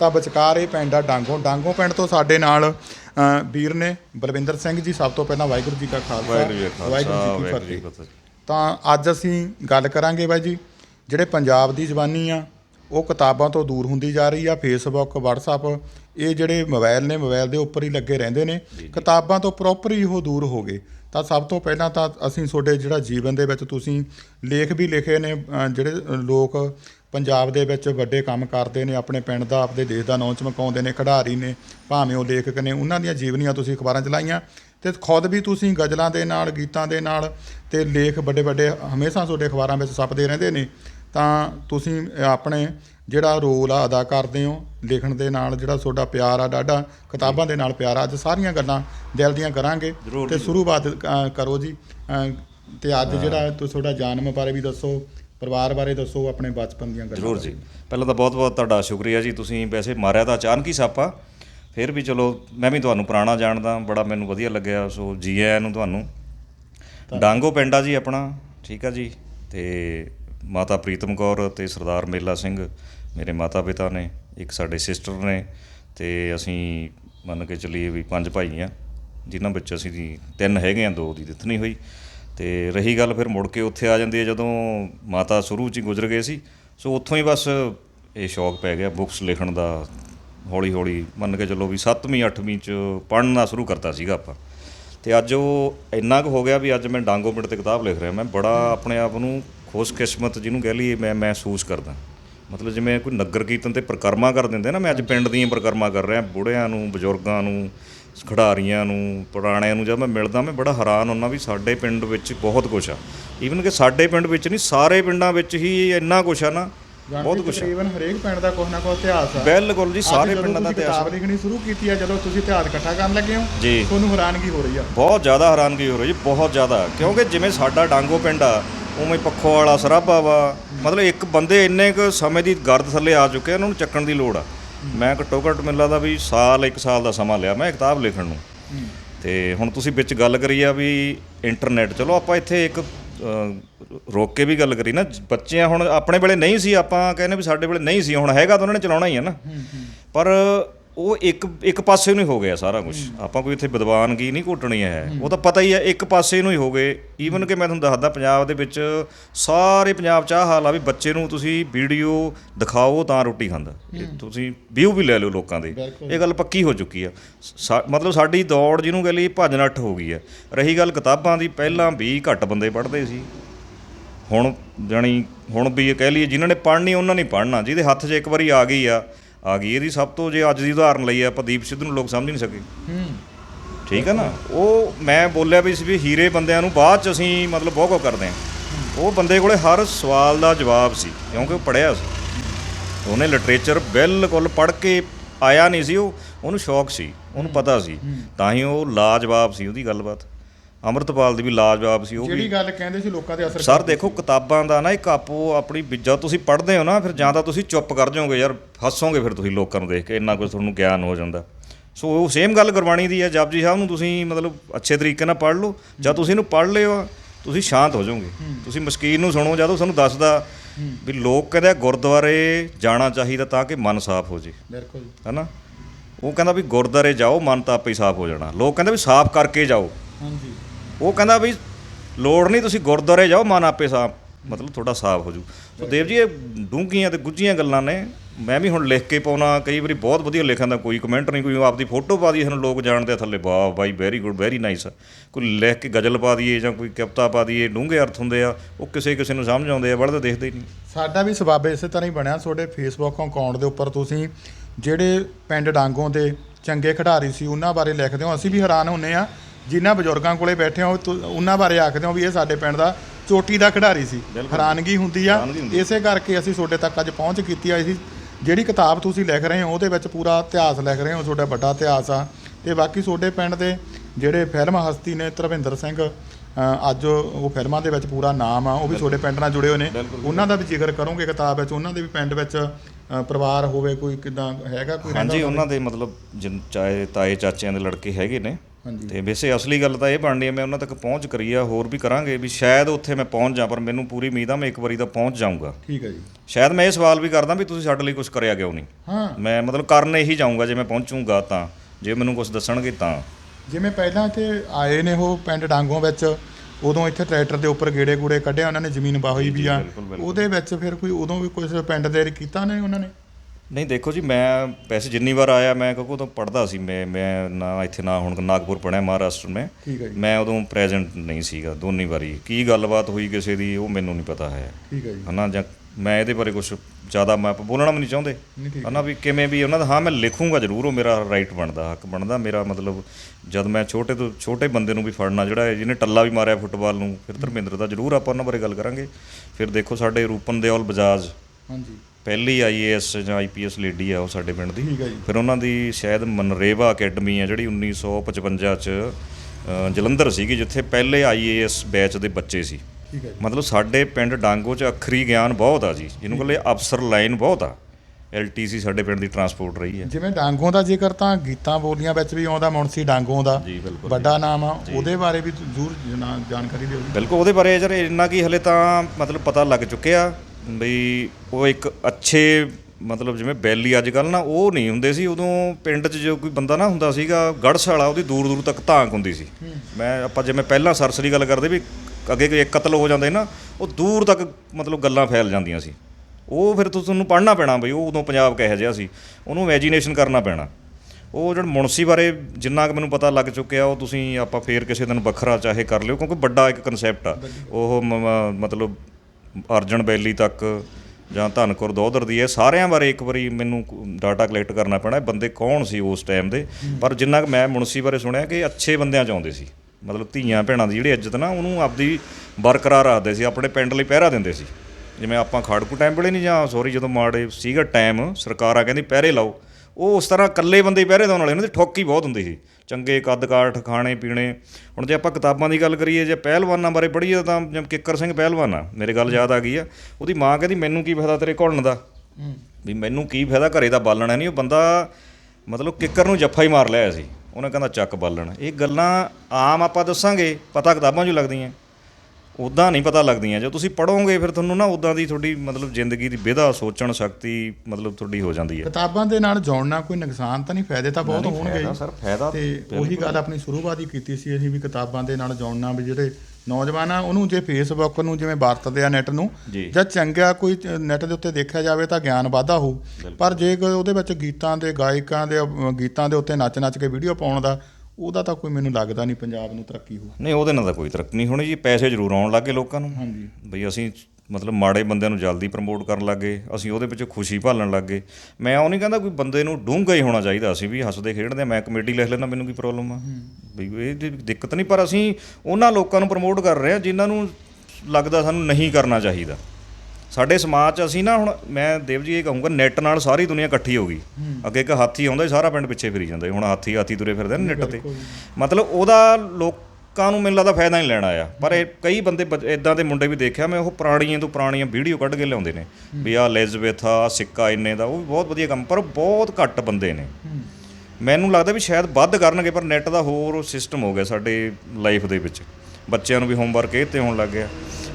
S2: ਤਾਂ ਵਿਚਕਾਰ ਇਹ ਪਿੰਡ ਆ ਡਾਂਗੋ। ਡਾਂਗੋ ਪਿੰਡ ਤੋਂ ਸਾਡੇ ਨਾਲ ਅ, ਵੀਰ ਨੇ ਬਲਵਿੰਦਰ ਸਿੰਘ ਜੀ ਸਭ ਤੋਂ ਪਹਿਲਾਂ ਵਾਹਿਗੁਰੂ ਜੀ ਕਾ ਖਾਲਸਾ
S1: ਵਾਹਿਗੁਰੂ ਜੀ ਕਾ ਖਾਲਸਾ
S2: ਵਾਹਿਗੁਰੂ ਜੀ
S1: ਵਾਹਿਗੁਰੂ
S2: ਕੀ
S1: ਜੀ ਕੀ
S2: ਫਤਿਹ ਤਾਂ ਅੱਜ ਅਸੀਂ ਗੱਲ ਕਰਾਂਗੇ ਬਾਈ ਜੀ ਜਿਹੜੇ ਪੰਜਾਬ ਦੀ ਜ਼ਬਾਨੀ ਆ ਉਹ ਕਿਤਾਬਾਂ ਤੋਂ ਦੂਰ ਹੁੰਦੀ ਜਾ ਰਹੀ ਆ ਫੇਸਬੁੱਕ WhatsApp ਇਹ ਜਿਹੜੇ ਮੋਬਾਈਲ ਨੇ ਮੋਬਾਈਲ ਦੇ ਉੱਪਰ ਹੀ ਲੱਗੇ ਰਹਿੰਦੇ ਨੇ। ਕਿਤਾਬਾਂ ਤੋਂ ਪ੍ਰੋਪਰ ਹੀ ਉਹ ਦੂਰ ਹੋ ਗਏ। ਤਾਂ ਸਭ ਤੋਂ ਪਹਿਲਾਂ ਤਾਂ ਅਸੀਂ ਤੁਹਾਡੇ ਜਿਹੜਾ ਜੀਵਨ ਦੇ ਵਿੱਚ ਤੁਸੀਂ ਲੇਖ ਵੀ ਲਿਖੇ ਨੇ ਅ, ਜਿਹੜੇ ਲੋਕ ਪੰਜਾਬ ਦੇ ਵਿੱਚ ਵੱਡੇ ਕੰਮ ਕਰਦੇ ਨੇ ਆਪਣੇ ਪਿੰਡ ਦਾ ਆਪਣੇ ਦੇਸ਼ ਦਾ ਨਾਂ ਚਮਕਾਉਂਦੇ ਨੇ ਖਿਡਾਰੀ ਨੇ ਭਾਵੇਂ ਉਹ ਲੇਖਕ ਨੇ ਉਹਨਾਂ ਦੀਆਂ ਜੀਵਨੀਆਂ ਤੁਸੀਂ ਅਖਬਾਰਾਂ 'ਚ ਲਾਈਆਂ ਤੇ ਖੁਦ ਵੀ ਤੁਸੀਂ ਗਜ਼ਲਾਂ ਦੇ ਨਾਲ ਗੀਤਾਂ ਦੇ ਨਾਲ ਤੇ ਲੇਖ ਵੱਡੇ ਵੱਡੇ ਹਮੇਸ਼ਾ ਤੁਹਾਡੇ ਅਖਬਾਰਾਂ ਵਿੱਚ ਛਪਦੇ ਰਹਿੰਦੇ ਨੇ ਤਾਂ ਤੁਸੀਂ ਆਪਣੇ ਜਿਹੜਾ ਰੋਲ ਆ ਅਦਾ ਕਰਦੇ ਹੋ ਲਿਖਣ ਦੇ ਨਾਲ ਜਿਹੜਾ ਤੁਹਾਡਾ ਪਿਆਰ ਆ ਡਾਢਾ ਕਿਤਾਬਾਂ ਦੇ ਨਾਲ ਪਿਆਰ ਆ ਅੱਜ ਸਾਰੀਆਂ ਗੱਲਾਂ ਦਿਲ ਦੀਆਂ ਕਰਾਂਗੇ ਤੇ। ਸ਼ੁਰੂਆਤ ਕਰੋ ਜੀ ਤੇ ਅੱਜ ਜਿਹੜਾ ਤੁਹਾਡਾ ਜਨਮ ਬਾਰੇ ਵੀ ਦੱਸੋ ਪਰਿਵਾਰ ਬਾਰੇ ਦੱਸੋ ਆਪਣੇ ਬਚਪਨ ਦੀਆਂ ਗੱਲਾਂ
S1: ਜ਼ਰੂਰ। ਜੀ। ਪਹਿਲਾਂ ਤਾਂ ਬਹੁਤ ਬਹੁਤ ਤੁਹਾਡਾ ਸ਼ੁਕਰੀਆ ਜੀ। ਤੁਸੀਂ ਵੈਸੇ ਮਾਰਿਆ ਤਾਂ ਅਚਾਨਕ ਹੀ ਸਾਪਾ ਫਿਰ ਵੀ ਚਲੋ ਮੈਂ ਵੀ ਤੁਹਾਨੂੰ ਪੁਰਾਣਾ ਜਾਣਦਾ ਬੜਾ ਮੈਨੂੰ ਵਧੀਆ ਲੱਗਿਆ। ਸੋ ਜੀ ਆਇਆਂ ਨੂੰ ਤੁਹਾਨੂੰ। ਡਾਂਗੋ ਪਿੰਡ ਜੀ ਆਪਣਾ ਠੀਕ ਆ ਜੀ। ਤੇ ਮਾਤਾ ਪ੍ਰੀਤਮ ਕੌਰ ਤੇ ਸਰਦਾਰ ਮੇਲਾ ਸਿੰਘ ਮੇਰੇ ਮਾਤਾ ਪਿਤਾ ਨੇ ਇੱਕ ਸਾਡੇ ਸਿਸਟਰ ਨੇ ਤੇ ਅਸੀਂ ਮੰਨ ਕੇ ਚੱਲੀਏ ਵੀ ਪੰਜ ਭਾਈ ਆ ਜਿਨ੍ਹਾਂ ਵਿੱਚ ਅਸੀਂ ਜੀ ਤਿੰਨ ਹੈਗੇ ਆ ਦੋ ਦੀ ਦਿੱਤ ਨਹੀਂ ਹੋਈ। ਅਤੇ ਰਹੀ ਗੱਲ ਫਿਰ ਮੁੜ ਕੇ ਉੱਥੇ ਆ ਜਾਂਦੀ ਹੈ ਜਦੋਂ ਮਾਤਾ ਸ਼ੁਰੂ 'ਚ ਹੀ ਗੁਜ਼ਰ ਗਏ ਸੀ। ਸੋ ਉੱਥੋਂ ਹੀ ਬਸ ਇਹ ਸ਼ੌਕ ਪੈ ਗਿਆ ਬੁੱਕਸ ਲਿਖਣ ਦਾ ਹੌਲੀ ਹੌਲੀ ਮੰਨ ਕੇ ਚੱਲੋ ਵੀ 7ਵੀਂ 8ਵੀਂ 'ਚ ਪੜ੍ਹਨਾ ਸ਼ੁਰੂ ਕਰਤਾ ਸੀਗਾ ਆਪਾਂ। ਤੇ ਅੱਜ ਉਹ ਇੰਨਾ ਕੁ ਹੋ ਗਿਆ ਵੀ ਅੱਜ ਮੈਂ ਡਾਂਗੋ ਪਿੰਡ ਤੇ ਕਿਤਾਬ ਲਿਖ ਰਿਹਾ। ਮੈਂ ਬੜਾ ਆਪਣੇ ਆਪ ਨੂੰ ਖੁਸ਼ਕਿਸਮਤ ਜਿਹਨੂੰ ਕਹਿ ਲਈਏ ਮੈਂ ਮਹਿਸੂਸ ਕਰਦਾ। ਮਤਲਬ ਜਿਵੇਂ ਕੋਈ ਨਗਰ ਕੀਰਤਨ ਤੇ ਪ੍ਰਕਰਮਾ ਕਰ ਦਿੰਦੇ ਨਾ, ਮੈਂ ਅੱਜ ਪਿੰਡ ਦੀਆਂ ਪ੍ਰਕਰਮਾ ਕਰ ਰਿਹਾ, ਬੁੜਿਆਂ ਨੂੰ, ਬਜ਼ੁਰਗਾਂ ਨੂੰ ਖਿਡਾਰੀਆਂ ਨੂੰ ਪੁਰਾਣਿਆਂ ਨੂੰ ਜਦ ਮੈਂ ਮਿਲਦਾ ਮੈਂ ਬੜਾ ਹੈਰਾਨ ਹੁੰਦਾ ਵੀ ਸਾਡੇ ਪਿੰਡ ਵਿੱਚ ਬਹੁਤ ਕੁਝ ਆ। ਈਵਨ ਕਿ ਸਾਡੇ ਪਿੰਡ ਵਿੱਚ ਨਹੀਂ ਸਾਰੇ ਪਿੰਡਾਂ ਵਿੱਚ ਹੀ ਇੰਨਾ ਕੁਝ ਆ ਨਾ ਬਹੁਤ ਕੁਝ
S2: ਤਕਰੀਬਨ ਹਰੇਕ ਪਿੰਡ ਦਾ ਕੁਛ ਨਾ ਇਤਿਹਾਸ ਆ।
S1: ਬਿਲਕੁਲ ਜੀ ਸਾਰੇ ਪਿੰਡਾਂ ਦਾ ਇਤਿਹਾਸ
S2: ਕਿਤਾਬ ਲਿਖਣੀ ਸ਼ੁਰੂ ਕੀਤੀ ਆ ਜਦੋਂ ਤੁਸੀਂ ਇਤਿਹਾਸ ਇਕੱਠਾ ਕਰਨ ਲੱਗੇ ਹੋ ਤੁਹਾਨੂੰ ਹੈਰਾਨਗੀ ਹੋ ਰਹੀ ਆ?
S1: ਬਹੁਤ ਜ਼ਿਆਦਾ ਹੈਰਾਨਗੀ ਹੋ ਰਹੀ ਜੀ ਬਹੁਤ ਜ਼ਿਆਦਾ। ਕਿਉਂਕਿ ਜਿਵੇਂ ਸਾਡਾ ਡਾਂਗੋ ਪਿੰਡ ਆ ਉਵੇਂ ਪੱਖੋ ਵਾਲਾ ਸਰਾਭਾ ਵਾ ਮਤਲਬ ਇੱਕ ਬੰਦੇ ਇੰਨੇ ਕੁ ਸਮੇਂ ਦੀ ਗਰਦ ਥੱਲੇ ਆ ਚੁੱਕੇ ਆ, ਉਹਨਾਂ ਨੂੰ ਚੱਕਣ ਦੀ ਲੋੜ ਆ। ਮੈਂ ਘੱਟੋ ਘੱਟ ਮੈਨੂੰ ਲੱਗਦਾ ਵੀ ਸਾਲ ਇੱਕ ਸਾਲ ਦਾ ਸਮਾਂ ਲਿਆ ਮੈਂ ਕਿਤਾਬ ਲਿਖਣ ਨੂੰ। ਤੇ ਹੁਣ ਤੁਸੀਂ ਵਿੱਚ ਗੱਲ ਕਰੀ ਆ ਵੀ ਇੰਟਰਨੈਟ ਚਲੋ ਆਪਾਂ ਇੱਥੇ ਇੱਕ ਰੋਕ ਕੇ ਵੀ ਗੱਲ ਕਰੀ ਨਾ ਬੱਚਿਆਂ ਹੁਣ ਆਪਣੇ ਵੇਲੇ ਨਹੀਂ ਸੀ ਆਪਾਂ ਕਹਿੰਦੇ ਵੀ ਸਾਡੇ ਵੇਲੇ ਨਹੀਂ ਸੀ ਹੁਣ ਹੈਗਾ ਤਾਂ ਉਹਨਾਂ ਨੇ ਚਲਾਉਣਾ ਹੀ ਆ ਨਾ। ਪਰ ਉਹ ਇੱਕ ਇੱਕ ਪਾਸੇ ਨੂੰ ਹੀ ਹੋ ਗਿਆ ਸਾਰਾ ਕੁਝ ਆਪਾਂ ਕੋਈ ਇੱਥੇ ਵਿਦਵਾਨਗੀ ਨਹੀਂ ਘੁੱਟਣੀ ਹੈ। ਉਹ ਤਾਂ ਪਤਾ ਹੀ ਹੈ ਇੱਕ ਪਾਸੇ ਨੂੰ ਹੀ ਹੋ ਗਏ। ਈਵਨ ਕਿ ਮੈਂ ਤੁਹਾਨੂੰ ਦੱਸਦਾ ਪੰਜਾਬ ਦੇ ਵਿੱਚ ਸਾਰੇ ਪੰਜਾਬ ਚ ਆਹ ਹਾਲ ਆ ਵੀ ਬੱਚੇ ਨੂੰ ਤੁਸੀਂ ਵੀਡੀਓ ਦਿਖਾਓ ਤਾਂ ਰੋਟੀ ਖਾਂਦਾ। ਤੁਸੀਂ ਵਿਊ ਵੀ ਲੈ ਲਿਓ ਲੋਕਾਂ ਦੇ। ਇਹ ਗੱਲ ਪੱਕੀ ਹੋ ਚੁੱਕੀ ਆ। ਮਤਲਬ ਸਾਡੀ ਦੌੜ ਜਿਹਨੂੰ ਕਹ ਲਈ ਭੱਜ ਨੱਠ ਹੋ ਗਈ ਹੈ। ਰਹੀ ਗੱਲ ਕਿਤਾਬਾਂ ਦੀ ਪਹਿਲਾਂ ਵੀ ਘੱਟ ਬੰਦੇ ਪੜ੍ਹਦੇ ਸੀ। ਹੁਣ ਜਾਣੀ ਹੁਣ ਵੀ ਇਹ ਕਹਿ ਲਈਏ ਜਿਨ੍ਹਾਂ ਨੇ ਪੜ੍ਹਨੀ ਉਹਨਾਂ ਨੇ ਪੜ੍ਹਨਾ। ਜਿਹਦੇ ਹੱਥ 'ਚ ਇੱਕ ਵਾਰੀ ਆ ਗਈ ਆ ਆ ਗਈ ਇਹਦੀ ਸਭ ਤੋਂ ਜੇ ਅੱਜ ਦੀ ਉਦਾਹਰਨ ਲਈ ਆਪਾਂ ਦੀਪ ਸਿੱਧੂ ਨੂੰ ਲੋਕ ਸਮਝ ਨਹੀਂ ਸਕੇ।
S2: ਹੂੰ।
S1: ਠੀਕ ਹੈ ਨਾ? ਉਹ ਮੈਂ ਬੋਲਿਆ ਵੀ ਸੀ ਵੀ ਹੀਰੇ ਬੰਦਿਆਂ ਨੂੰ ਬਾਅਦ ਚ ਅਸੀਂ ਮਤਲਬ ਬਹੁਤ ਕੁਝ ਕਰਦੇ ਹਾਂ। ਉਹ ਬੰਦੇ ਕੋਲੇ ਹਰ ਸਵਾਲ ਦਾ ਜਵਾਬ ਸੀ ਕਿਉਂਕਿ ਉਹ ਪੜਿਆ ਸੀ। ਉਹਨੇ ਲਿਟਰੇਚਰ ਬਿਲਕੁਲ ਪੜ੍ਹ ਕੇ ਆਇਆ ਨਹੀਂ ਸੀ ਉਹ ਉਹਨੂੰ ਸ਼ੌਕ ਸੀ ਉਹਨੂੰ ਪਤਾ ਸੀ। ਤਾਂ ਹੀ ਉਹ ਲਾਜਵਾਬ ਸੀ ਉਹਦੀ ਗੱਲਬਾਤ। ਅੰਮ੍ਰਿਤਪਾਲ ਦੀ ਵੀ ਲਾਜਵਾਬ ਸੀ ਉਹ ਵੀ
S2: ਜਿਹੜੀ ਗੱਲ ਕਹਿੰਦੇ ਸੀ ਲੋਕਾਂ ਦੇ ਅਸਰ
S1: ਸਰ ਦੇਖੋ ਕਿਤਾਬਾਂ ਦਾ ਨਾ ਇੱਕ ਆਪੋ ਆਪਣੀ ਵੀ ਜਦ ਤੁਸੀਂ ਪੜ੍ਹਦੇ ਹੋ ਨਾ ਫਿਰ ਜਾਂ ਤਾਂ ਤੁਸੀਂ ਚੁੱਪ ਕਰ ਜਾਓਗੇ ਯਾਰ ਹੱਸੋਗੇ ਫਿਰ ਤੁਸੀਂ ਲੋਕਾਂ ਨੂੰ ਦੇਖ ਕੇ ਇੰਨਾ ਕੁਝ ਤੁਹਾਨੂੰ ਗਿਆਨ ਹੋ ਜਾਂਦਾ। ਸੋ ਉਹ ਸੇਮ ਗੱਲ ਗੁਰਬਾਣੀ ਦੀ ਹੈ ਜਪਜੀ ਸਾਹਿਬ ਨੂੰ ਤੁਸੀਂ ਮਤਲਬ ਅੱਛੇ ਤਰੀਕੇ ਨਾਲ ਪੜ੍ਹ ਲਓ ਜਦ ਤੁਸੀਂ ਇਹਨੂੰ ਪੜ੍ਹ ਲਿਓ ਤੁਸੀਂ ਸ਼ਾਂਤ ਹੋ ਜਾਓਗੇ। ਤੁਸੀਂ ਮਸਕੀਨ ਨੂੰ ਸੁਣੋ ਜਦੋਂ ਤੁਹਾਨੂੰ ਦੱਸਦਾ ਵੀ ਲੋਕ ਕਹਿੰਦੇ ਗੁਰਦੁਆਰੇ ਜਾਣਾ ਚਾਹੀਦਾ ਤਾਂ ਕਿ ਮਨ ਸਾਫ਼ ਹੋ ਜੇ।
S2: ਬਿਲਕੁਲ।
S1: ਹੈਨਾ? ਉਹ ਕਹਿੰਦਾ ਵੀ ਗੁਰਦੁਆਰੇ ਜਾਓ ਮਨ ਤਾਂ ਆਪੇ ਹੀ ਸਾਫ਼ ਹੋ ਜਾਣਾ। ਲੋਕ ਕਹਿੰਦੇ ਵੀ ਸਾਫ਼ ਕਰਕੇ ਜਾਓ।
S2: ਹਾਂਜੀ।
S1: ਉਹ ਕਹਿੰਦਾ ਵੀ ਲੋੜ ਨਹੀਂ, ਤੁਸੀਂ ਗੁਰਦੁਆਰੇ ਜਾਓ, ਮਨ ਆਪੇ ਸਾਫ਼ ਮਤਲਬ ਤੁਹਾਡਾ ਸਾਫ਼ ਹੋ ਜੂ ਸੋ ਦੇਵ ਜੀ, ਇਹ ਡੂੰਘੀਆਂ ਤੇ ਗੁੱਝੀਆਂ ਗੱਲਾਂ ਨੇ। ਮੈਂ ਵੀ ਹੁਣ ਲਿਖ ਕੇ ਪਾਉਣਾ, ਕਈ ਵਾਰੀ ਬਹੁਤ ਵਧੀਆ ਲਿਖਣ ਦਾ ਕੋਈ ਕਮੈਂਟ ਨਹੀਂ, ਕੋਈ ਆਪਦੀ ਫੋਟੋ ਪਾ ਦਈਏ, ਸਾਨੂੰ ਲੋਕ ਜਾਣਦੇ ਆ ਥੱਲੇ, ਵਾਹ, ਬਾਈ ਵੈਰੀ ਗੁੱਡ ਵੈਰੀ ਨਾਈਸ ਕੋਈ ਲਿਖ ਕੇ ਗਜ਼ਲ ਪਾ ਦਈਏ ਜਾਂ ਕੋਈ ਕਵਿਤਾ ਪਾ ਦਈਏ, ਡੂੰਘੇ ਅਰਥ ਹੁੰਦੇ ਆ, ਉਹ ਕਿਸੇ ਕਿਸੇ ਨੂੰ ਸਮਝ ਆਉਂਦੇ ਆ ਵੜਦੇ ਦੇਖਦੇ ਹੀ ਨਹੀਂ।
S2: ਸਾਡਾ ਵੀ ਸਬੱਬ ਇਸੇ ਤਰ੍ਹਾਂ ਹੀ ਬਣਿਆ। ਤੁਹਾਡੇ ਫੇਸਬੁੱਕ ਅਕਾਊਂਟ ਦੇ ਉੱਪਰ ਤੁਸੀਂ ਜਿਹੜੇ ਪਿੰਡ ਡਾਂਗੋਂ ਦੇ ਚੰਗੇ ਖਿਡਾਰੀ ਸੀ, ਉਹਨਾਂ ਬਾਰੇ ਲਿਖਦੇ ਹੋ। ਅਸੀਂ ਵੀ ਹੈਰਾਨ ਹੁੰਨੇ ਆ ਜਿਨ੍ਹਾਂ ਬਜ਼ੁਰਗਾਂ ਕੋਲੇ ਬੈਠੇ ਹੋ ਤੁ- ਉਹਨਾਂ ਬਾਰੇ ਆਖਦੇ ਹੋ ਵੀ ਇਹ ਸਾਡੇ ਪਿੰਡ ਦਾ ਚੋਟੀ ਦਾ ਖਿਡਾਰੀ ਸੀ। ਹੈਰਾਨਗੀ ਹੁੰਦੀ ਆ।
S1: ਹੈਰਾਨਗੀ ਹੁੰਦੀ
S2: ਇਸੇ ਕਰਕੇ ਅਸੀਂ ਤੁਹਾਡੇ ਤੱਕ ਅੱਜ ਪਹੁੰਚ ਕੀਤੀ ਆ। ਸੀ ਜਿਹੜੀ ਕਿਤਾਬ ਤੁਸੀਂ ਲਿਖ ਰਹੇ ਹੋ ਉਹਦੇ ਵਿੱਚ ਪੂਰਾ ਇਤਿਹਾਸ ਲਿਖ ਰਹੇ ਹੋ। ਤੁਹਾਡਾ ਵੱਡਾ ਇਤਿਹਾਸ ਆ। ਤੇ ਬਾਕੀ ਤੁਹਾਡੇ ਪਿੰਡ ਦੇ ਜਿਹੜੇ ਫਿਲਮ ਹਸਤੀ ਨੇ ਧਰਮਿੰਦਰ ਸਿੰਘ ਅ, ਅੱਜ ਉਹ ਫਿਲਮਾਂ ਦੇ ਵਿੱਚ ਪੂਰਾ ਨਾਮ ਆ। ਉਹ ਵੀ ਤੁਹਾਡੇ ਪਿੰਡ ਨਾਲ ਜੁੜੇ ਹੋਏ ਨੇ। ਉਹਨਾਂ ਦਾ ਵੀ ਜ਼ਿਕਰ ਕਰੋਗੇ ਕਿਤਾਬ ਵਿੱਚ। ਉਹਨਾਂ ਦੇ ਵੀ ਪਿੰਡ ਵਿੱਚ ਅ, ਪਰਿਵਾਰ ਹੋਵੇ ਕੋਈ ਕਿਦਾਂ ਹੈਗਾ ਕੋਈ ਰਹਿੰਦਾ
S1: ਹਾਂਜੀ ਉਹਨਾਂ ਦੇ ਮਤਲਬ ਜਿਨ ਚਾਹੇ ਤਾਏ ਚਾਚਿਆਂ ਦੇ ਲੜਕੇ ਹੈਗੇ ਨੇ। ਤੇ ਵੈਸੇ ਅਸਲੀ ਗੱਲ ਤਾਂ ਇਹ ਬਣਨੀ ਹੈ ਮੈਂ ਉਹਨਾਂ ਤੱਕ ਪਹੁੰਚ ਕਰੀ ਆ ਹੋਰ ਵੀ ਕਰਾਂਗੇ ਵੀ ਸ਼ਾਇਦ ਉੱਥੇ ਮੈਂ ਪਹੁੰਚ ਜਾ ਪਰ ਮੈਨੂੰ ਪੂਰੀ ਉਮੀਦ ਆ ਮੈਂ ਇੱਕ ਵਾਰੀ ਤਾਂ ਪਹੁੰਚ ਜਾਊਂਗਾ।
S2: ਠੀਕ ਹੈ ਜੀ।
S1: ਸ਼ਾਇਦ ਮੈਂ ਇਹ ਸਵਾਲ ਵੀ ਕਰਦਾ ਵੀ ਤੁਸੀਂ ਸਾਡੇ ਲਈ ਕੁਝ ਕਰਿਆ ਕਿਉਂ ਨਹੀਂ?
S2: ਹਾਂ।
S1: ਮੈਂ ਮਤਲਬ ਕਰਨ ਇਹੀ ਜਾਊਂਗਾ ਜੇ ਮੈਂ ਪਹੁੰਚੂਗਾ ਤਾਂ ਜੇ ਮੈਨੂੰ ਕੁਝ ਦੱਸਣਗੇ ਤਾਂ।
S2: ਜਿਵੇਂ ਪਹਿਲਾਂ ਕਿ ਆਏ ਨੇ ਉਹ ਪਿੰਡ ਡਾਂਗੋਂ ਵਿੱਚ ਉਦੋਂ ਇੱਥੇ ਟਰੈਕਟਰ ਦੇ ਉੱਪਰ ਗੇੜੇ ਗੂੜੇ ਕੱਢਿਆ ਉਹਨਾਂ ਨੇ ਜ਼ਮੀਨ ਬਾਹੀ ਵੀ ਆ। ਉਹਦੇ ਵਿੱਚ ਫਿਰ ਕੋਈ ਉਦੋਂ ਵੀ ਕੁਝ ਪਿੰਡ ਦੇ ਕੀਤਾ ਨੇ ਉਹਨਾਂ ਨੇ?
S1: ਨਹੀਂ ਦੇਖੋ ਜੀ ਮੈਂ ਵੈਸੇ ਜਿੰਨੀ ਵਾਰ ਆਇਆ ਮੈਂ ਕਿਉਂਕਿ ਉਦੋਂ ਪੜਦਾ ਸੀ ਮੈਂ ਮੈਂ ਨਾ ਇੱਥੇ ਨਾ ਹੁਣ ਨਾਗਪੁਰ ਪੜਿਆ ਮਹਾਰਾਸ਼ਟਰ ਮੈਂ।
S2: ਠੀਕ ਹੈ ਜੀ।
S1: ਮੈਂ ਉਦੋਂ ਪ੍ਰੈਜ਼ੈਂਟ ਨਹੀਂ ਸੀਗਾ ਦੋਨੀ ਵਾਰੀ। ਕੀ ਗੱਲਬਾਤ ਹੋਈ ਕਿਸੇ ਦੀ ਉਹ ਮੈਨੂੰ ਨਹੀਂ ਪਤਾ ਹੈ।
S2: ਠੀਕ ਹੈ ਜੀ।
S1: ਹਨਾ ਜਾਂ ਮੈਂ ਇਹਦੇ ਬਾਰੇ ਕੁਝ ਜ਼ਿਆਦਾ ਮੈਂ ਬੋਲਣਾ ਵੀ ਨਹੀਂ ਚਾਹੁੰਦੇ।
S2: ਨਹੀਂ ਠੀਕ
S1: ਹਨਾ ਵੀ ਕਿਵੇਂ ਵੀ ਉਹਨਾਂ ਦਾ ਹਾਂ ਮੈਂ ਲਿਖੂੰਗਾ ਜ਼ਰੂਰ ਉਹ ਮੇਰਾ ਰਾਈਟ ਬਣਦਾ ਹੱਕ ਬਣਦਾ ਮੇਰਾ ਮਤਲਬ ਜਦ ਮੈਂ ਛੋਟੇ ਤੋਂ ਛੋਟੇ ਬੰਦੇ ਨੂੰ ਵੀ ਫੜਨਾ ਜਿਹੜਾ ਹੈ, ਜਿਹਨੇ ਟੱਲਾ ਵੀ ਮਾਰਿਆ ਫੁੱਟਬਾਲ ਨੂੰ ਫਿਰ ਧਰਮਿੰਦਰ ਦਾ ਜ਼ਰੂਰ ਆਪਾਂ ਉਹਨਾਂ ਬਾਰੇ ਗੱਲ ਕਰਾਂਗੇ। ਫਿਰ ਦੇਖੋ ਸਾਡੇ ਰੂਪਨ ਦਿਓਲ ਬਜਾਜ।
S2: ਹਾਂਜੀ।
S1: ਪਹਿਲੀ ਆਈਏਐਸ ਜਾਂ ਆਈਪੀਐਸ ਲੇਡੀ ਆ ਉਹ ਸਾਡੇ ਪਿੰਡ ਦੀ।
S2: ਠੀਕ ਹੈ ਜੀ।
S1: ਫਿਰ ਉਹਨਾਂ ਦੀ ਸ਼ਾਇਦ ਮਨਰੇਵਾ ਅਕੈਡਮੀ ਆ ਜਿਹੜੀ 1955 ਚ ਅ, ਜਲੰਧਰ ਸੀਗੀ ਜਿੱਥੇ ਪਹਿਲੇ ਆਈਏਐਸ ਬੈਚ ਦੇ ਬੱਚੇ ਸੀ।
S2: ਠੀਕ ਹੈ ਜੀ।
S1: ਮਤਲਬ ਸਾਡੇ ਪਿੰਡ ਡਾਂਗੋ 'ਚ ਅੱਖਰੀ ਗਿਆਨ ਬਹੁਤ ਆ ਜੀ। ਜਿਹਨੂੰ ਕਹਿੰਦੇ ਅਫਸਰ ਲਾਈਨ ਬਹੁਤ ਆ। ਐਲਟੀਸੀ ਸਾਡੇ ਪਿੰਡ ਦੀ ਟਰਾਂਸਪੋਰਟ ਰਹੀ ਹੈ
S2: ਜਿਵੇਂ ਡਾਂਗੋਂ ਦਾ ਜ਼ਿਕਰ ਤਾਂ ਗੀਤਾਂ ਬੋਲੀਆਂ ਵਿੱਚ ਵੀ ਆਉਂਦਾ ਮੁਨਸੀ ਡਾਂਗੋਂ ਦਾ
S1: ਜੀ ਬਿਲਕੁਲ।
S2: ਵੱਡਾ ਨਾਮ ਆ ਉਹਦੇ ਬਾਰੇ ਵੀ ਜ਼ਰੂਰ ਜਾਣਕਾਰੀ ਦਿਓ ਜੀ।
S1: ਬਿਲਕੁਲ ਉਹਦੇ ਬਾਰੇ ਜਰ ਇੰਨਾ ਕੀ ਹਲੇ ਤਾਂ ਮਤਲਬ ਪਤਾ ਲੱਗ ਚੁੱਕਿਆ। ਬਈ ਉਹ ਇੱਕ ਅੱਛੇ ਮਤਲਬ ਜਿਵੇਂ ਬੈਲੀ ਅੱਜ ਕੱਲ ਨਾ ਉਹ ਨਹੀਂ ਹੁੰਦੇ ਸੀ। ਉਦੋਂ ਪਿੰਡ 'ਚ ਜੋ ਕੋਈ ਬੰਦਾ ਨਾ ਹੁੰਦਾ ਸੀਗਾ ਗੜਸ ਵਾਲਾ ਉਹਦੀ ਦੂਰ ਦੂਰ ਤੱਕ ਧਾਂਕ ਹੁੰਦੀ ਸੀ। ਮੈਂ ਆਪਾਂ ਜਿਵੇਂ ਪਹਿਲਾਂ ਸਰਸਰੀ ਗੱਲ ਕਰਦੇ ਵੀ ਅੱਗੇ ਕੋਈ ਇੱਕ ਕਤਲ ਹੋ ਜਾਂਦੇ ਨਾ ਉਹ ਦੂਰ ਤੱਕ ਮਤਲਬ ਗੱਲਾਂ ਫੈਲ ਜਾਂਦੀਆਂ ਸੀ। ਉਹ ਫਿਰ ਤੁਹਾਨੂੰ ਪੜ੍ਹਨਾ ਪੈਣਾ ਬਈ ਉਹ ਉਦੋਂ ਪੰਜਾਬ ਕਿਹੋ ਜਿਹਾ ਸੀ। ਉਹਨੂੰ ਇਮੇਜਿਨੇਸ਼ਨ ਕਰਨਾ ਪੈਣਾ। ਉਹ ਜਿਹੜਾ ਮੁਨਸੀ ਬਾਰੇ ਜਿੰਨਾ ਕੁ ਮੈਨੂੰ ਪਤਾ ਲੱਗ ਚੁੱਕਿਆ ਉਹ ਤੁਸੀਂ ਆਪਾਂ ਫੇਰ ਕਿਸੇ ਦਿਨ ਵੱਖਰਾ ਚਾਹੇ ਕਰ ਲਿਓ ਕਿਉਂਕਿ ਵੱਡਾ ਇੱਕ ਕਨਸੈਪਟ ਆ। ਉਹ ਮਤਲਬ ਅਰਜਨ ਬੈਲੀ ਤੱਕ ਜਾਂ ਧਨਕੁਰ ਦੋਦਰ ਦੀ, ਇਹ ਸਾਰਿਆਂ ਬਾਰੇ ਇੱਕ ਵਾਰੀ ਮੈਨੂੰ ਡਾਟਾ ਕਲੈਕਟ ਕਰਨਾ ਪੈਣਾ ਬੰਦੇ ਕੌਣ ਸੀ ਉਸ ਟਾਈਮ ਦੇ? ਪਰ ਜਿੰਨਾ ਕੁ ਮੈਂ ਮੁਨਸੀ ਬਾਰੇ ਸੁਣਿਆ ਕਿ ਅੱਛੇ ਬੰਦਿਆਂ ਚ ਆਉਂਦੇ ਸੀ। ਮਤਲਬ ਧੀਆਂ ਭੈਣਾਂ ਦੀ ਜਿਹੜੀ ਇੱਜ਼ਤ ਨਾ, ਉਹਨੂੰ ਆਪਦੀ ਬਰਕਰਾਰ ਰੱਖਦੇ ਸੀ, ਆਪਣੇ ਪਿੰਡ ਲਈ ਪਹਿਰਾ ਦਿੰਦੇ ਸੀ। ਜਿਵੇਂ ਆਪਾਂ ਖਾੜਕੂ ਟਾਈਮ ਵੇਲੇ ਨਹੀਂ ਜਾਂ ਸੌਰੀ ਜਦੋਂ ਮਾੜੇ ਸੀਗਾ ਟਾਈਮ ਸਰਕਾਰਾਂ ਕਹਿੰਦੀ ਪਹਿਰੇ ਲਾਓ, ਉਹ ਉਸ ਤਰ੍ਹਾਂ ਇਕੱਲੇ ਬੰਦੇ ਪਹਿਰੇ ਲਾਉਣ ਵਾਲੇ, ਉਹਨਾਂ ਦੀ ਠੋਕੀ ਬਹੁਤ ਹੁੰਦੀ ਸੀ। ਚੰਗੇ ਕੱਦ ਕਾਠ ਖਾਣੇ ਪੀਣੇ। ਹੁਣ ਜੇ ਆਪਾਂ ਕਿਤਾਬਾਂ ਦੀ ਗੱਲ ਕਰੀਏ ਜੇ ਪਹਿਲਵਾਨਾਂ ਬਾਰੇ ਪੜ੍ਹੀਏ ਤਾਂ ਜਿਵੇਂ ਕਿੱਕਰ ਸਿੰਘ ਪਹਿਲਵਾਨ ਆ ਮੇਰੇ ਗੱਲ ਯਾਦ ਆ ਗਈ ਆ ਉਹਦੀ ਮਾਂ ਕਹਿੰਦੀ ਮੈਨੂੰ ਕੀ ਫਾਇਦਾ ਤੇਰੇ ਘੁਲਣ ਦਾ? ਵੀ ਮੈਨੂੰ ਕੀ ਫਾਇਦਾ ਘਰੇ ਦਾ ਬਾਲਣਾ ਨਹੀਂ ਉਹ ਬੰਦਾ ਮਤਲਬ ਕਿੱਕਰ ਨੂੰ ਜੱਫਾ ਹੀ ਮਾਰ ਲਿਆ ਸੀ। ਉਹਨੇ ਕਹਿੰਦਾ ਚੱਕ ਬਾਲਣ। ਇਹ ਗੱਲਾਂ ਆਮ ਆਪਾਂ ਦੱਸਾਂਗੇ ਪਤਾ ਕਿਤਾਬਾਂ 'ਚੋਂ ਲੱਗਦੀਆਂ। ਉਦਾਂ ਨਹੀਂ ਪਤਾ ਲੱਗਦੀਆਂ ਜੇ ਤੁਸੀਂ ਪੜੋਗੇ ਫਿਰ ਤੁਹਾਨੂੰ ਨਾ ਉਦਾਂ ਦੀ ਤੁਹਾਡੀ ਮਤਲਬ ਜ਼ਿੰਦਗੀ ਦੀ ਵਿਧਾ ਸੋਚਣ ਸ਼ਕਤੀ ਮਤਲਬ ਤੁਹਾਡੀ ਹੋ ਜਾਂਦੀ ਹੈ
S2: ਕਿਤਾਬਾਂ ਦੇ ਨਾਲ ਜੋੜਨਾ ਕੋਈ ਨੁਕਸਾਨ ਤਾਂ ਨਹੀਂ ਫਾਇਦੇ ਤਾਂ ਬਹੁਤ ਹੋਣਗੇ
S1: ਫਾਇਦਾ
S2: ਜੀ।
S1: ਸਰ ਫਾਇਦਾ
S2: ਤੇ ਉਹੀ ਗੱਲ ਆਪਣੀ ਸ਼ੁਰੂਆਤ ਹੀ ਕੀਤੀ ਸੀ ਅਸੀਂ ਵੀ ਕਿਤਾਬਾਂ ਦੇ ਨਾਲ ਜੋੜਨਾ ਵੀ ਜਿਹੜੇ ਨੌਜਵਾਨ ਆ ਉਹਨੂੰ ਜੇ ਫੇਸਬੁੱਕ ਨੂੰ ਜਿਵੇਂ ਵਰਤਦੇ ਆ ਨੈਟ ਨੂੰ
S1: ਜੀ।
S2: ਜਾਂ ਚੰਗਾ ਕੋਈ ਨੈਟ ਦੇ ਉੱਤੇ ਦੇਖਿਆ ਜਾਵੇ ਤਾਂ ਗਿਆਨ ਵਾਧਾ ਹੋਊ ਪਰ ਜੇ ਕੋਈ ਉਹਦੇ ਵਿੱਚ ਗੀਤਾਂ ਦੇ ਗਾਇਕਾਂ ਦੇ ਗੀਤਾਂ ਦੇ ਉੱਤੇ ਨੱਚ ਨੱਚ ਕੇ ਵੀਡੀਓ ਪਾਉਣ ਦਾ ਉਹਦਾ ਤਾਂ ਕੋਈ ਮੈਨੂੰ ਲੱਗਦਾ ਨਹੀਂ ਪੰਜਾਬ ਨੂੰ ਤਰੱਕੀ ਹੋ
S1: ਨਹੀਂ ਉਹਦੇ ਨਾਲ ਤਾਂ ਕੋਈ ਤਰੱਕੀ ਨਹੀਂ ਹੋਣੀ ਜੀ ਪੈਸੇ ਜ਼ਰੂਰ ਆਉਣ ਲੱਗੇ ਲੋਕਾਂ ਨੂੰ।
S2: ਹਾਂਜੀ।
S1: ਬਈ ਅਸੀਂ ਮਤਲਬ ਮਾੜੇ ਬੰਦਿਆਂ ਨੂੰ ਜਲਦੀ ਪ੍ਰਮੋਟ ਕਰਨ ਲੱਗੇ ਅਸੀਂ ਉਹਦੇ ਵਿੱਚ ਖੁਸ਼ੀ ਭਾਲਣ ਲੱਗੇ ਮੈਂ ਉਹ ਨਹੀਂ ਕਹਿੰਦਾ ਕੋਈ ਬੰਦੇ ਨੂੰ ਡੂੰਘਾ ਹੀ ਹੋਣਾ ਚਾਹੀਦਾ ਅਸੀਂ ਵੀ ਹੱਸਦੇ ਖੇਡਦੇ ਮੈਂ ਕਮੇਡੀ ਲਿਖ ਲੈਣਾ ਮੈਨੂੰ ਕੀ ਪ੍ਰੋਬਲਮ ਆ? ਬਈ ਇਹ ਦਿੱਕਤ ਨਹੀਂ ਪਰ ਅਸੀਂ ਉਹਨਾਂ ਲੋਕਾਂ ਨੂੰ ਪ੍ਰਮੋਟ ਕਰ ਰਹੇ ਹਾਂ ਜਿਨ੍ਹਾਂ ਨੂੰ ਲੱਗਦਾ ਸਾਨੂੰ ਨਹੀਂ ਕਰਨਾ ਚਾਹੀਦਾ। ਸਾਡੇ ਸਮਾਜ 'ਚ ਅਸੀਂ ਨਾ ਹੁਣ ਮੈਂ ਦੇਵ ਜੀ ਇਹ ਕਹੂੰਗਾ ਨੈਟ ਨਾਲ ਸਾਰੀ ਦੁਨੀਆ ਇਕੱਠੀ ਹੋ ਗਈ। ਅੱਗੇ ਇੱਕ ਹਾਥੀ ਆਉਂਦਾ ਸੀ ਸਾਰਾ ਪਿੰਡ ਪਿੱਛੇ ਫਿਰੀ ਜਾਂਦਾ। ਹੁਣ ਹਾਥੀ ਹਾਥੀ ਤੁਰੇ ਫਿਰਦੇ ਨੇ ਨੈਟ ਤੇ। ਮਤਲਬ ਉਹਦਾ ਲੋਕਾਂ ਨੂੰ ਮੈਨੂੰ ਲੱਗਦਾ ਫਾਇਦਾ ਨਹੀਂ ਲੈਣਾ ਆ ਪਰ ਇਹ ਕਈ ਬੰਦੇ ਇਦਾਂ ਦੇ ਮੁੰਡੇ ਵੀ ਦੇਖਿਆ ਮੈਂ ਉਹ ਪੁਰਾਣੀਆਂ ਤੋਂ ਪੁਰਾਣੀਆਂ ਵੀਡੀਓ ਕੱਢ ਕੇ ਲਿਆਉਂਦੇ ਨੇ। ਵੀ ਆ ਐਲਿਜ਼ਬeth ਆ ਸਿੱਕਾ ਇੰਨੇ ਦਾ ਉਹ ਵੀ ਬਹੁਤ ਵਧੀਆ ਕੰਮ ਪਰ ਬਹੁਤ ਘੱਟ ਬੰਦੇ ਨੇ। ਮੈਨੂੰ ਲੱਗਦਾ ਵੀ ਸ਼ਾਇਦ ਵੱਧ ਕਰਨਗੇ ਪਰ ਨੈਟ ਦਾ ਹੋਰ ਸਿਸਟਮ ਹੋ ਗਿਆ ਸਾਡੇ ਲਾਈਫ ਦੇ ਵਿੱਚ। ਬੱਚਿਆਂ ਨੂੰ ਵੀ ਹੋਮਵਰਕ ਇਹ ਤੇ ਹੋਣ ਲੱਗ ਗਿਆ।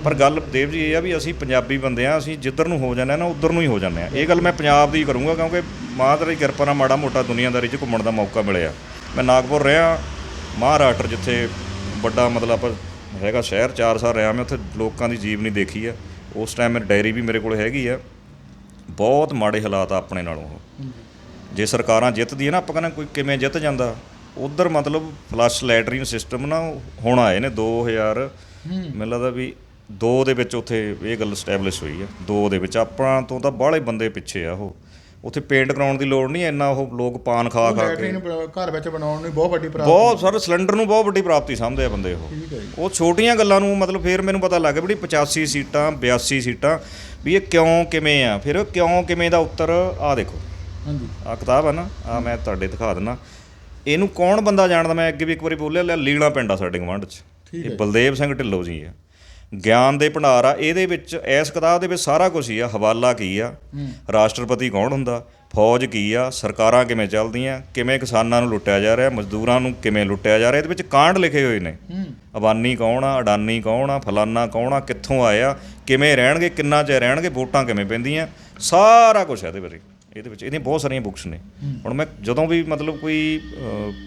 S1: ਪਰ ਗੱਲ ਦੇਵ ਜੀ ਇਹ ਆ ਵੀ ਅਸੀਂ ਪੰਜਾਬੀ ਬੰਦੇ ਆ ਅਸੀਂ ਜਿੱਧਰ ਨੂੰ ਹੋ ਜਾਂਦੇ ਆ ਨਾ ਉਧਰ ਨੂੰ ਹੀ ਹੋ ਜਾਂਦੇ ਆ। ਇਹ ਗੱਲ ਮੈਂ ਪੰਜਾਬ ਦੀ ਕਰੂੰਗਾ ਕਿਉਂਕਿ ਮਾਂ ਦੀ ਕਿਰਪਾ ਨਾਲ ਮਾੜਾ ਮੋਟਾ ਦੁਨੀਆਦਾਰੀ 'ਚ ਘੁੰਮਣ ਦਾ ਮੌਕਾ ਮਿਲਿਆ। ਮੈਂ ਨਾਗਪੁਰ ਰਿਹਾ ਮਹਾਰਾਸ਼ਟਰ ਜਿੱਥੇ ਵੱਡਾ ਮਤਲਬ ਹੈਗਾ ਸ਼ਹਿਰ 4 ਸਾਲ ਰਿਹਾ ਮੈਂ ਉੱਥੇ ਲੋਕਾਂ ਦੀ ਜੀਵਨੀ ਦੇਖੀ ਆ। ਉਸ ਟਾਈਮ ਮੇਰੀ ਡਾਇਰੀ ਵੀ ਮੇਰੇ ਕੋਲ ਹੈਗੀ ਆ। ਬਹੁਤ ਮਾੜੇ ਹਾਲਾਤ ਆ ਆਪਣੇ ਨਾਲੋਂ ਉਹ। ਜੇ ਸਰਕਾਰਾਂ ਜਿੱਤਦੀ ਹੈ ਨਾ ਆਪਾਂ ਕਹਿੰਦੇ ਕੋਈ ਕਿਵੇਂ ਜਿੱਤ ਜਾਂਦਾ? ਉਧਰ ਮਤਲਬ ਫਲਸ਼ ਲੈਟਰਿਨ ਸਿਸਟਮ ਨਾ ਹੁਣ ਆਏ ਨੇ 2000 ਮੈਨੂੰ ਲੱਗਦਾ ਵੀ 2 ਦੇ ਵਿੱਚ ਉੱਥੇ ਇਹ ਗੱਲ ਸਟੈਬਲਿਸ਼ ਹੋਈ ਹੈ 2 ਦੇ ਵਿੱਚ ਆਪਾਂ ਤੋਂ ਤਾਂ ਬਾਹਲੇ ਬੰਦੇ ਪਿੱਛੇ ਆ ਉਹ। ਉੱਥੇ ਪੇਂਟ ਕਰਾਉਣ ਦੀ ਲੋੜ ਨਹੀਂ ਇੰਨਾ ਉਹ ਲੋਕ ਪਾਨ ਖਾ ਖਾ ਕੇ।
S2: ਲੈਟਰੀਨ ਘਰ ਵਿੱਚ ਬਣਾਉਣ ਨੂੰ ਬਹੁਤ ਵੱਡੀ ਪ੍ਰਾਪਤੀ।
S1: ਬਹੁਤ ਸਾਰੇ ਸਿਲੰਡਰ ਨੂੰ ਬਹੁਤ ਵੱਡੀ ਪ੍ਰਾਪਤੀ ਸਮਝਦੇ ਆ ਬੰਦੇ ਉਹ। ਉਹ ਛੋਟੀਆਂ ਗੱਲਾਂ ਨੂੰ ਮਤਲਬ ਫਿਰ ਮੈਨੂੰ ਪਤਾ ਲੱਗ ਗਿਆ ਵੀ 85 ਸੀਟਾਂ 82 ਸੀਟਾਂ ਵੀ ਇਹ ਕਿਉਂ ਕਿਵੇਂ ਆ? ਫਿਰ ਕਿਉਂ ਕਿਵੇਂ ਦਾ ਉੱਤਰ? ਆ ਦੇਖੋ।
S2: ਹਾਂਜੀ।
S1: ਆ ਕਿਤਾਬ ਆ ਨਾ ਆ ਮੈਂ ਤੁਹਾਡੇ ਦਿਖਾ ਦਿੰਦਾ ਇਹਨੂੰ ਕੌਣ ਬੰਦਾ ਜਾਣਦਾ? ਮੈਂ ਅੱਗੇ ਵੀ ਇੱਕ ਵਾਰੀ ਬੋਲਿਆ ਲਿਆ ਲੀਲਾ ਪਿੰਡ ਆ ਸਾਡੇ ਗਵਾਂਢ 'ਚ। ਇਹ ਬਲਦੇਵ ਸਿੰਘ ਢਿੱਲੋਂ ਜੀ ਆ। ਗਿਆਨ ਦੇ ਭੰਡਾਰ ਆ ਇਹਦੇ ਵਿੱਚ ਇਸ ਕਿਤਾਬ ਦੇ ਵਿੱਚ ਸਾਰਾ ਕੁਝ ਹੀ ਆ। ਹਵਾਲਾ ਕੀ ਆ? ਰਾਸ਼ਟਰਪਤੀ ਕੌਣ ਹੁੰਦਾ? ਫੌਜ ਕੀ ਆ? ਸਰਕਾਰਾਂ ਕਿਵੇਂ ਚੱਲਦੀਆਂ? ਕਿਵੇਂ ਕਿਸਾਨਾਂ ਨੂੰ ਲੁੱਟਿਆ ਜਾ ਰਿਹਾ? ਮਜ਼ਦੂਰਾਂ ਨੂੰ ਕਿਵੇਂ ਲੁੱਟਿਆ ਜਾ ਰਿਹਾ? ਇਹਦੇ ਵਿੱਚ ਕਾਂਡ ਲਿਖੇ ਹੋਏ ਨੇ। ਅਬਾਨੀ ਕੌਣ ਆ? ਅਡਾਨੀ ਕੌਣ ਆ? ਫਲਾਨਾ ਕੌਣ ਆ? ਕਿੱਥੋਂ ਆਇਆ ਕਿਵੇਂ ਰਹਿਣਗੇ? ਕਿੰਨਾ ਚਿਰ ਰਹਿਣਗੇ? ਵੋਟਾਂ ਕਿਵੇਂ ਪੈਂਦੀਆਂ? ਸਾਰਾ ਕੁਝ ਹੈ ਇਹਦੇ ਬਾਰੇ ਇਹਦੇ ਵਿੱਚ ਇਹਦੀਆਂ ਬਹੁਤ ਸਾਰੀਆਂ ਬੁੱਕਸ ਨੇ। ਹੁਣ ਮੈਂ ਜਦੋਂ ਵੀ ਮਤਲਬ ਕੋਈ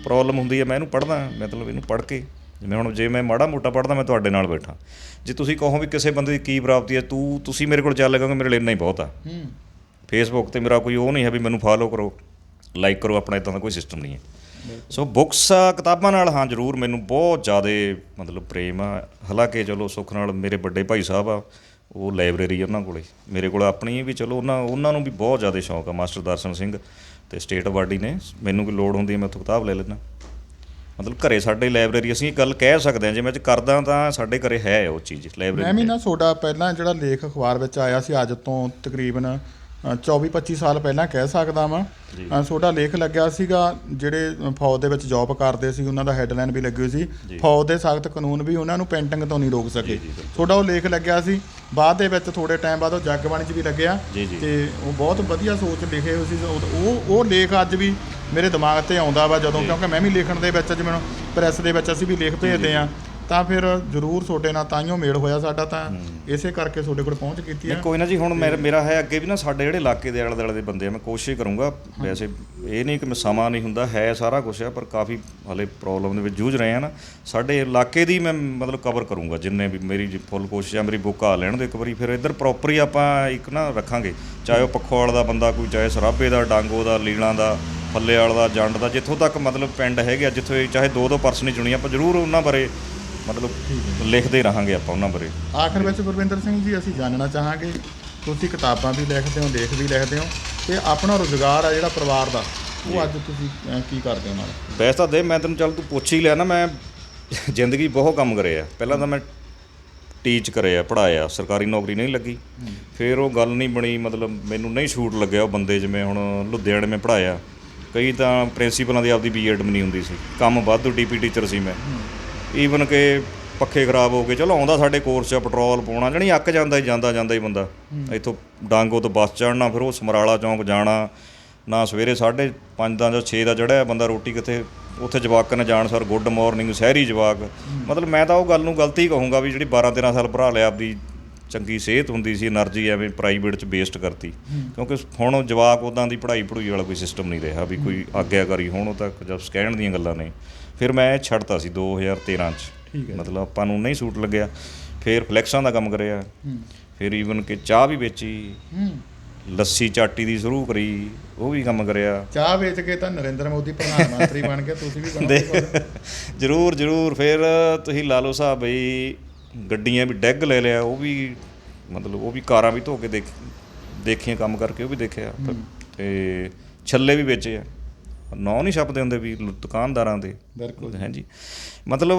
S1: ਪ੍ਰੋਬਲਮ ਹੁੰਦੀ ਹੈ ਮੈਂ ਇਹਨੂੰ ਪੜ੍ਹਦਾ ਮਤਲਬ ਇਹਨੂੰ ਪੜ੍ਹ ਕੇ। ਜਿਵੇਂ ਹੁਣ ਜੇ ਮੈਂ ਮਾੜਾ ਮੋਟਾ ਪੜ੍ਹਦਾ ਮੈਂ ਤੁਹਾਡੇ ਨਾਲ ਬੈਠਾ। ਜੇ ਤੁਸੀਂ ਕਹੋ ਵੀ ਕਿਸੇ ਬੰਦੇ ਦੀ ਕੀ ਪ੍ਰਾਪਤੀ ਹੈ ਤੂੰ ਤੁਸੀਂ ਮੇਰੇ ਕੋਲ ਚੱਲ ਲੱਗੋਗੇ ਮੇਰੇ ਲਈ ਇੰਨਾ ਹੀ ਬਹੁਤ ਆ।
S2: ਹੂੰ।
S1: ਫੇਸਬੁੱਕ ਤੇ ਮੇਰਾ ਕੋਈ ਉਹ ਨਹੀਂ ਹੈ ਵੀ ਮੈਨੂੰ ਫਾਲੋ ਕਰੋ ਲਾਈਕ ਕਰੋ ਆਪਣਾ ਇਦਾਂ ਦਾ ਕੋਈ ਸਿਸਟਮ ਨਹੀਂ ਹੈ। ਸੋ ਬੁੱਕਸ ਕਿਤਾਬਾਂ ਨਾਲ ਹਾਂ ਜ਼ਰੂਰ ਮੈਨੂੰ ਬਹੁਤ ਜ਼ਿਆਦਾ ਮਤਲਬ ਪ੍ਰੇਮ ਆ। ਹਾਲਾਂਕਿ ਚਲੋ ਸੁੱਖ ਨਾਲ ਮੇਰੇ ਵੱਡੇ ਭਾਈ ਸਾਹਿਬ ਆ ਉਹ ਲਾਇਬ੍ਰੇਰੀ ਉਹਨਾਂ ਕੋਲੇ। ਮੇਰੇ ਕੋਲ ਆਪਣੀ ਵੀ ਚਲੋ ਉਹਨਾਂ ਉਹਨਾਂ ਨੂੰ ਵੀ ਬਹੁਤ ਜ਼ਿਆਦਾ ਸ਼ੌਂਕ ਆ ਮਾਸਟਰ ਦਰਸ਼ਨ ਸਿੰਘ ਤੇ ਸਟੇਟ ਅਵਾਰਡੀ ਨੇ। ਮੈਨੂੰ ਕੋਈ ਲੋੜ ਹੁੰਦੀ ਹੈ ਮੈਂ ਉੱਥੋਂ ਕਿਤਾਬ ਲੈ ਲੈਂਦਾ। ਮਤਲਬ ਘਰੇ ਸਾਡੇ ਲਾਇਬ੍ਰੇਰੀ ਅਸੀਂ ਇਹ ਗੱਲ ਕਹਿ ਸਕਦੇ ਹਾਂ ਜੇ ਮੈਂ ਚ ਕਰਦਾ ਤਾਂ ਸਾਡੇ ਘਰੇ ਹੈ ਉਹ ਚੀਜ਼
S2: ਮੈਂ
S1: ਲਾਇਬ੍ਰੇਰੀ
S2: ਵੀ ਨਾ ਤੁਹਾਡਾ ਪਹਿਲਾਂ ਜਿਹੜਾ ਲੇਖ ਅਖਬਾਰ ਵਿੱਚ ਆਇਆ ਸੀ ਅੱਜ ਤੋਂ ਤਕਰੀਬਨ 24-25 ਸਾਲ ਪਹਿਲਾਂ ਕਹਿ ਸਕਦਾ ਵਾਂ। ਤੁਹਾਡਾ ਲੇਖ ਲੱਗਿਆ ਸੀਗਾ ਜਿਹੜੇ ਫੌਜ ਦੇ ਵਿੱਚ ਜੌਬ ਕਰਦੇ ਸੀ ਉਹਨਾਂ ਦਾ ਹੈਡਲਾਈਨ ਵੀ ਲੱਗੀ ਹੋਈ ਸੀ ਫੌਜ ਦੇ ਸਖਤ ਕਾਨੂੰਨ ਵੀ ਉਹਨਾਂ ਨੂੰ ਪੇਂਟਿੰਗ ਤੋਂ ਨਹੀਂ ਰੋਕ ਸਕੇ। ਤੁਹਾਡਾ ਉਹ ਲੇਖ ਲੱਗਿਆ ਸੀ ਬਾਅਦ ਦੇ ਵਿੱਚ ਥੋੜੇ ਟਾਈਮ ਬਾਅਦ ਉਹ ਜਗਬਾਣੀ 'ਚ ਵੀ ਲੱਗਿਆ। ਤੇ ਉਹ ਬਹੁਤ ਵਧੀਆ ਸੋਚ ਲਿਖੇ ਹੋਏ ਸੀ ਉਹ ਉਹ- ਉਹ ਲੇਖ ਅੱਜ ਵੀ ਮੇਰੇ ਦਿਮਾਗ ਤੇ ਆਉਂਦਾ ਵਾ ਜਦੋਂ ਕਿਉਂਕਿ ਮੈਂ ਵੀ ਲਿਖਣ ਦੇ ਵਿੱਚ ਜਿਵੇਂ ਪ੍ਰੈਸ ਦੇ ਵਿੱਚ ਅਸੀਂ ਵੀ ਲਿਖ ਭੇਜਦੇ ਆ ਤਾਂ ਫਿਰ ਜ਼ਰੂਰ ਤੁਹਾਡੇ ਨਾਲ ਤਾਈਓ ਮੇਲ ਹੋਇਆ ਸਾਡਾ ਤਾਂ ਇਸੇ ਕਰਕੇ ਤੁਹਾਡੇ ਕੋਲ ਪਹੁੰਚ ਕੀਤੀ
S1: ਨਹੀਂ
S2: ਆ
S1: ਕੋਈ ਨਾ ਜੀ ਹੁਣ ਮੇਰਾ ਹੈ ਅੱਗੇ ਵੀ ਨਾ ਸਾਡੇ ਜਿਹੜੇ ਇਲਾਕੇ ਦੇ ਆਲੇ ਦੁਆਲੇ ਦੇ ਬੰਦੇ ਆ ਮੈਂ ਕੋਸ਼ਿਸ਼ ਕਰੂੰਗਾ ਵੈਸੇ ਇਹ ਨਹੀਂ ਕਿ ਮੈਂ ਸਮਾਂ ਨਹੀਂ ਹੁੰਦਾ ਹੈ ਸਾਰਾ ਕੁਝ ਆ ਪਰ ਕਾਫੀ ਹਲੇ ਪ੍ਰੋਬਲਮ ਦੇ ਵਿੱਚ ਜੂਝ ਰਹੇ ਆ ਨਾ। ਸਾਡੇ ਇਲਾਕੇ ਦੀ ਮੈਂ ਮਤਲਬ ਕਵਰ ਕਰੂੰਗਾ ਜਿੰਨੇ ਵੀ ਮੇਰੀ ਫੁੱਲ ਕੋਸ਼ਿਸ਼ ਆ ਮੇਰੀ ਬੁੱਕ ਆ ਲੈਣ ਦੇ ਇੱਕ ਵਾਰੀ ਫਿਰ ਇੱਧਰ ਪ੍ਰੋਪਰ ਹੀ ਆਪਾਂ ਇੱਕ ਨਾ ਰੱਖਾਂਗੇ। ਚਾਹੇ ਉਹ ਪੱਖੋਵਾਲ ਦਾ ਬੰਦਾ ਕੋਈ ਚਾਹੇ ਸਰਾਬੇ ਦਾ ਡਾਂਗੋ ਦਾ ਲੀਲਾਂ ਦਾ ਫੱਲੇ ਵਾਲ ਦਾ ਜੰਡ ਦਾ ਜਿੱਥੋਂ ਤੱਕ ਮਤਲਬ ਪਿੰਡ ਹੈਗੇ ਜਿੱਥੇ ਚਾਹੇ ਦੋ ਦੋ ਪਰਸਨ ਹੀ ਚੁਣੀ ਆਪਾਂ ਜ਼ਰੂਰ ਉਹਨਾਂ ਬਾਰੇ ਮਤਲਬ ਲਿਖਦੇ ਰਹਾਂਗੇ ਆਪਾਂ ਉਹਨਾਂ ਬਾਰੇ।
S2: ਆਖਰ ਵਿੱਚ ਗੁਰਵਿੰਦਰ ਸਿੰਘ ਜੀ ਅਸੀਂ ਜਾਣਨਾ ਚਾਹਾਂਗੇ ਤੁਸੀਂ ਕਿਤਾਬਾਂ ਵੀ ਲਿਖਦੇ ਹੋ ਲੇਖ ਵੀ ਲਿਖਦੇ ਹੋ ਤੇ ਆਪਣਾ ਰੋਜ਼ਗਾਰ ਆ ਜਿਹੜਾ ਪਰਿਵਾਰ ਦਾ ਉਹ ਅੱਜ ਤੁਸੀਂ ਕੀ ਕਰਦੇ ਹੋ ਨਾਲ
S1: ਵੈਸੇ ਤਾਂ ਦੇ ਮੈਂ ਤੈਨੂੰ ਚੱਲ ਤੂੰ ਪੁੱਛ ਹੀ ਲਿਆ ਨਾ ਮੈਂ ਜ਼ਿੰਦਗੀ ਬਹੁਤ ਕੰਮ ਕਰੇ ਆ। ਪਹਿਲਾਂ ਤਾਂ ਮੈਂ ਟੀਚ ਕਰੇ ਆ ਪੜਾਇਆ ਸਰਕਾਰੀ ਨੌਕਰੀ ਨਹੀਂ ਲੱਗੀ। ਫਿਰ ਉਹ ਗੱਲ ਨਹੀਂ ਬਣੀ ਮਤਲਬ ਮੈਨੂੰ ਨਹੀਂ ਛੂਟ ਲੱਗਿਆ ਉਹ ਬੰਦੇ ਜਿਵੇਂ ਹੁਣ ਲੁਧਿਆਣੇ ਮੈਂ ਪੜਾਇਆ ਕਈ ਤਾਂ ਪ੍ਰਿੰਸੀਪਲਾਂ ਦੀ ਆਪਦੀ ਬੀਐਡ ਵੀ ਨਹੀਂ ਹੁੰਦੀ ਸੀ। ਕੰਮ ਵਾਧੂ ਡੀਪੀ ਟੀਚਰ ਸੀ ਮੈਂ। ਈਵਨ ਕਿ ਪੱਖੇ ਖਰਾਬ ਹੋ ਗਏ ਚਲੋ ਆਉਂਦਾ ਸਾਡੇ ਕੋਰਸ 'ਚ ਪੈਟਰੋਲ ਪਾਉਣਾ ਜਣੀ ਅੱਕ ਜਾਂਦਾ ਜਾਂਦਾ ਜਾਂਦਾ ਹੀ ਬੰਦਾ। ਇੱਥੋਂ ਡਾਂਗੋ ਤੋਂ ਬੱਸ ਚੜਨਾ ਫਿਰ ਉਹ ਸਮਰਾਲਾ ਚੌਂਕ ਜਾਣਾ ਨਾ ਸਵੇਰੇ 5:30 ਦਾ ਜਾਂ 6 ਦਾ ਚੜਿਆ ਬੰਦਾ ਰੋਟੀ ਕਿੱਥੇ ਉੱਥੇ ਜਵਾਕ ਨੇ ਜਾਣ ਸਰ ਗੁੱਡ ਮਾਰਨਿੰਗ ਸ਼ਹਿਰੀ ਜਵਾਕ। ਮਤਲਬ ਮੈਂ ਤਾਂ ਉਹ ਗੱਲ ਨੂੰ ਗਲਤੀ ਕਹੂੰਗਾ ਵੀ ਜਿਹੜੀ 12 13 ਸਾਲ ਭਰਾ ਲਿਆ ਆਪਦੀ ਚੰਗੀ ਸਿਹਤ ਹੁੰਦੀ ਸੀ એનર્ਜੀ ਐਵੇਂ ਪ੍ਰਾਈਵੇਟ ਚ ਵੇਸਟ ਕਰਤੀ। ਕਿਉਂਕਿ ਹੁਣ ਜਵਾਕ ਉਦਾਂ ਦੀ ਪੜ੍ਹਾਈ ਪੜੂਈ ਵਾਲਾ ਕੋਈ ਸਿਸਟਮ ਨਹੀਂ ਰਿਹਾ ਵੀ ਕੋਈ ਆਗਿਆਕਾਰੀ ਹੋਣ ਉਹ ਤੱਕ ਜਦ ਸਕੈਣ ਦੀਆਂ ਗੱਲਾਂ ਨੇ। ਫਿਰ ਮੈਂ ਛੱਡਤਾ ਸੀ 2013 ਚ। ਮਤਲਬ ਆਪਾਂ ਨੂੰ ਨਹੀਂ ਸੂਟ ਲੱਗਿਆ। ਫਿਰ ਫਲੈਕਸਾਂ ਦਾ ਕੰਮ ਕਰਿਆ। ਫਿਰ ਈਵਨ ਕਿ ਚਾਹ ਵੀ ਵੇਚੀ। ਲੱਸੀ ਚਾਟੀ ਦੀ ਸ਼ੁਰੂ ਕਰੀ। ਉਹ ਵੀ ਕੰਮ ਕਰਿਆ।
S2: ਚਾਹ ਵੇਚ ਕੇ ਤਾਂ ਨਰਿੰਦਰ ਮੋਦੀ ਪ੍ਰਧਾਨ ਮੰਤਰੀ ਬਣ ਕੇ ਤੁਸੀਂ ਵੀ ਬਣੋਗੇ *laughs*
S1: ਜਰੂਰ ਜਰੂਰ। ਫਿਰ ਤੁਸੀਂ ਲਾ ਲਓ ਸਾਹਿਬ ਬਈ ਗੱਡੀਆਂ ਵੀ ਡੈਗ ਲੈ ਲਿਆ। ਉਹ ਵੀ ਮਤਲਬ ਉਹ ਵੀ ਕਾਰਾਂ ਵੀ ਧੋ ਕੇ ਦੇਖ ਦੇਖੀਆਂ ਕੰਮ ਕਰਕੇ ਉਹ ਵੀ ਦੇਖਿਆ। ਤੇ ਛੱਲੇ ਵੀ ਵੇਚੇ ਆ। ਨਾਂ ਨਹੀਂ ਛਪਦੇ ਹੁੰਦੇ ਵੀ ਦੁਕਾਨਦਾਰਾਂ ਦੇ।
S2: ਬਿਲਕੁਲ।
S1: ਹਾਂਜੀ। ਮਤਲਬ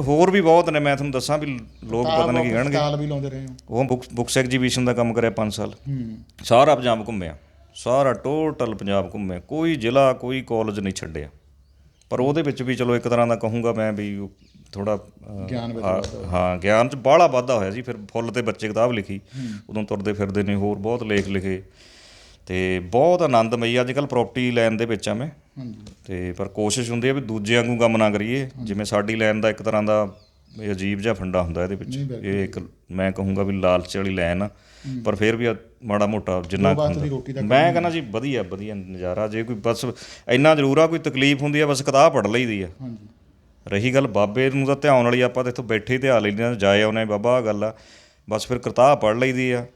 S1: ਹੋਰ ਵੀ ਬਹੁਤ ਨੇ ਮੈਂ ਤੁਹਾਨੂੰ ਦੱਸਾਂ ਵੀ ਲੋਕ ਪਤਾ ਨਹੀਂ ਕੀ ਕਹਿਣਗੇ।
S2: ਸਟਾਲ ਵੀ ਲਾਉਂਦੇ ਰਹੇ ਹੋ।
S1: ਉਹ ਬੁੱਕਸ ਬੁੱਕਸ ਐਗਜੀਬਿਸ਼ਨ ਦਾ ਕੰਮ ਕਰਿਆ 5 ਸਾਲ।
S2: ਹੂੰ।
S1: ਸਾਰਾ ਪੰਜਾਬ ਘੁੰਮਿਆ। ਸਾਰਾ ਟੋਟਲ ਪੰਜਾਬ ਘੁੰਮਿਆ। ਕੋਈ ਜ਼ਿਲ੍ਹਾ ਕੋਈ ਕਾਲਜ ਨਹੀਂ ਛੱਡਿਆ। ਪਰ ਉਹਦੇ ਵਿੱਚ ਵੀ ਚਲੋ ਇੱਕ ਤਰ੍ਹਾਂ ਦਾ ਕਹੂੰਗਾ ਮੈਂ ਵੀ ਥੋੜਾ
S2: ਗਿਆਨ ਵਿੱਚ
S1: ਹਾਂ ਗਿਆਨ ਚ ਬਾਹਲਾ ਵਾਧਾ ਹੋਇਆ ਸੀ। ਫਿਰ ਫੁੱਲ ਤੇ ਬੱਚੇ ਕਿਤਾਬ ਲਿਖੀ। ਉਦੋਂ ਤੁਰਦੇ ਫਿਰਦੇ ਨੇ ਹੋਰ ਬਹੁਤ ਲੇਖ ਲਿਖੇ। ਤੇ ਬਹੁਤ ਆਨੰਦਮਈ ਅੱਜ ਕੱਲ ਪ੍ਰਾਪਰਟੀ ਲੈਣ ਦੇ ਵਿੱਚ ਆ ਮੈਂ।
S2: ਹਾਂਜੀ।
S1: ਤੇ ਪਰ ਕੋਸ਼ਿਸ਼ ਹੁੰਦੀ ਹੈ ਵੀ ਦੂਜਿਆਂ ਵਾਂਗੂ ਕੰਮ ਨਾ ਕਰੀਏ। ਜਿਵੇਂ ਸਾਡੀ ਲਾਈਨ ਦਾ ਇੱਕ ਤਰ੍ਹਾਂ ਦਾ ਇਹ ਅਜੀਬ ਜਿਹਾ ਫੰਡਾ ਹੁੰਦਾ ਇਹਦੇ ਵਿੱਚ। ਇਹ ਇੱਕ ਮੈਂ ਕਹੂੰਗਾ ਵੀ ਲਾਲਚ ਵਾਲੀ ਲਾਈਨ ਆ। ਪਰ ਫਿਰ ਵੀ ਆ ਮਾੜਾ ਮੋਟਾ ਜਿੰਨਾ ਮੈਂ ਕਹਿੰਦਾ ਜੀ ਵਧੀਆ ਵਧੀਆ ਨਜ਼ਾਰਾ। ਜੇ ਕੋਈ ਬਸ ਇੰਨਾ ਜ਼ਰੂਰ ਆ ਕੋਈ ਤਕਲੀਫ ਹੁੰਦੀ ਆ ਬਸ ਕਿਤਾਬ ਪੜ੍ਹ ਲਈਦੀ ਆ।
S2: ਹਾਂਜੀ।
S1: ਰਹੀ ਗੱਲ ਬਾਬੇ ਨੂੰ ਤਾਂ ਧਿਆਨ ਵਾਲੀ ਆਪਾਂ ਤਾਂ ਇੱਥੋਂ ਬੈਠੇ ਹੀ ਧਿਆ ਲੈਂਦੇ ਆ ਜਾਏ ਆਉਨੇ ਬਾਬਾ ਆਹ ਗੱਲ ਆ। ਬਸ ਫਿਰ ਕਿਤਾਬ ਪੜ੍ਹ ਲਈਦੀ ਆ।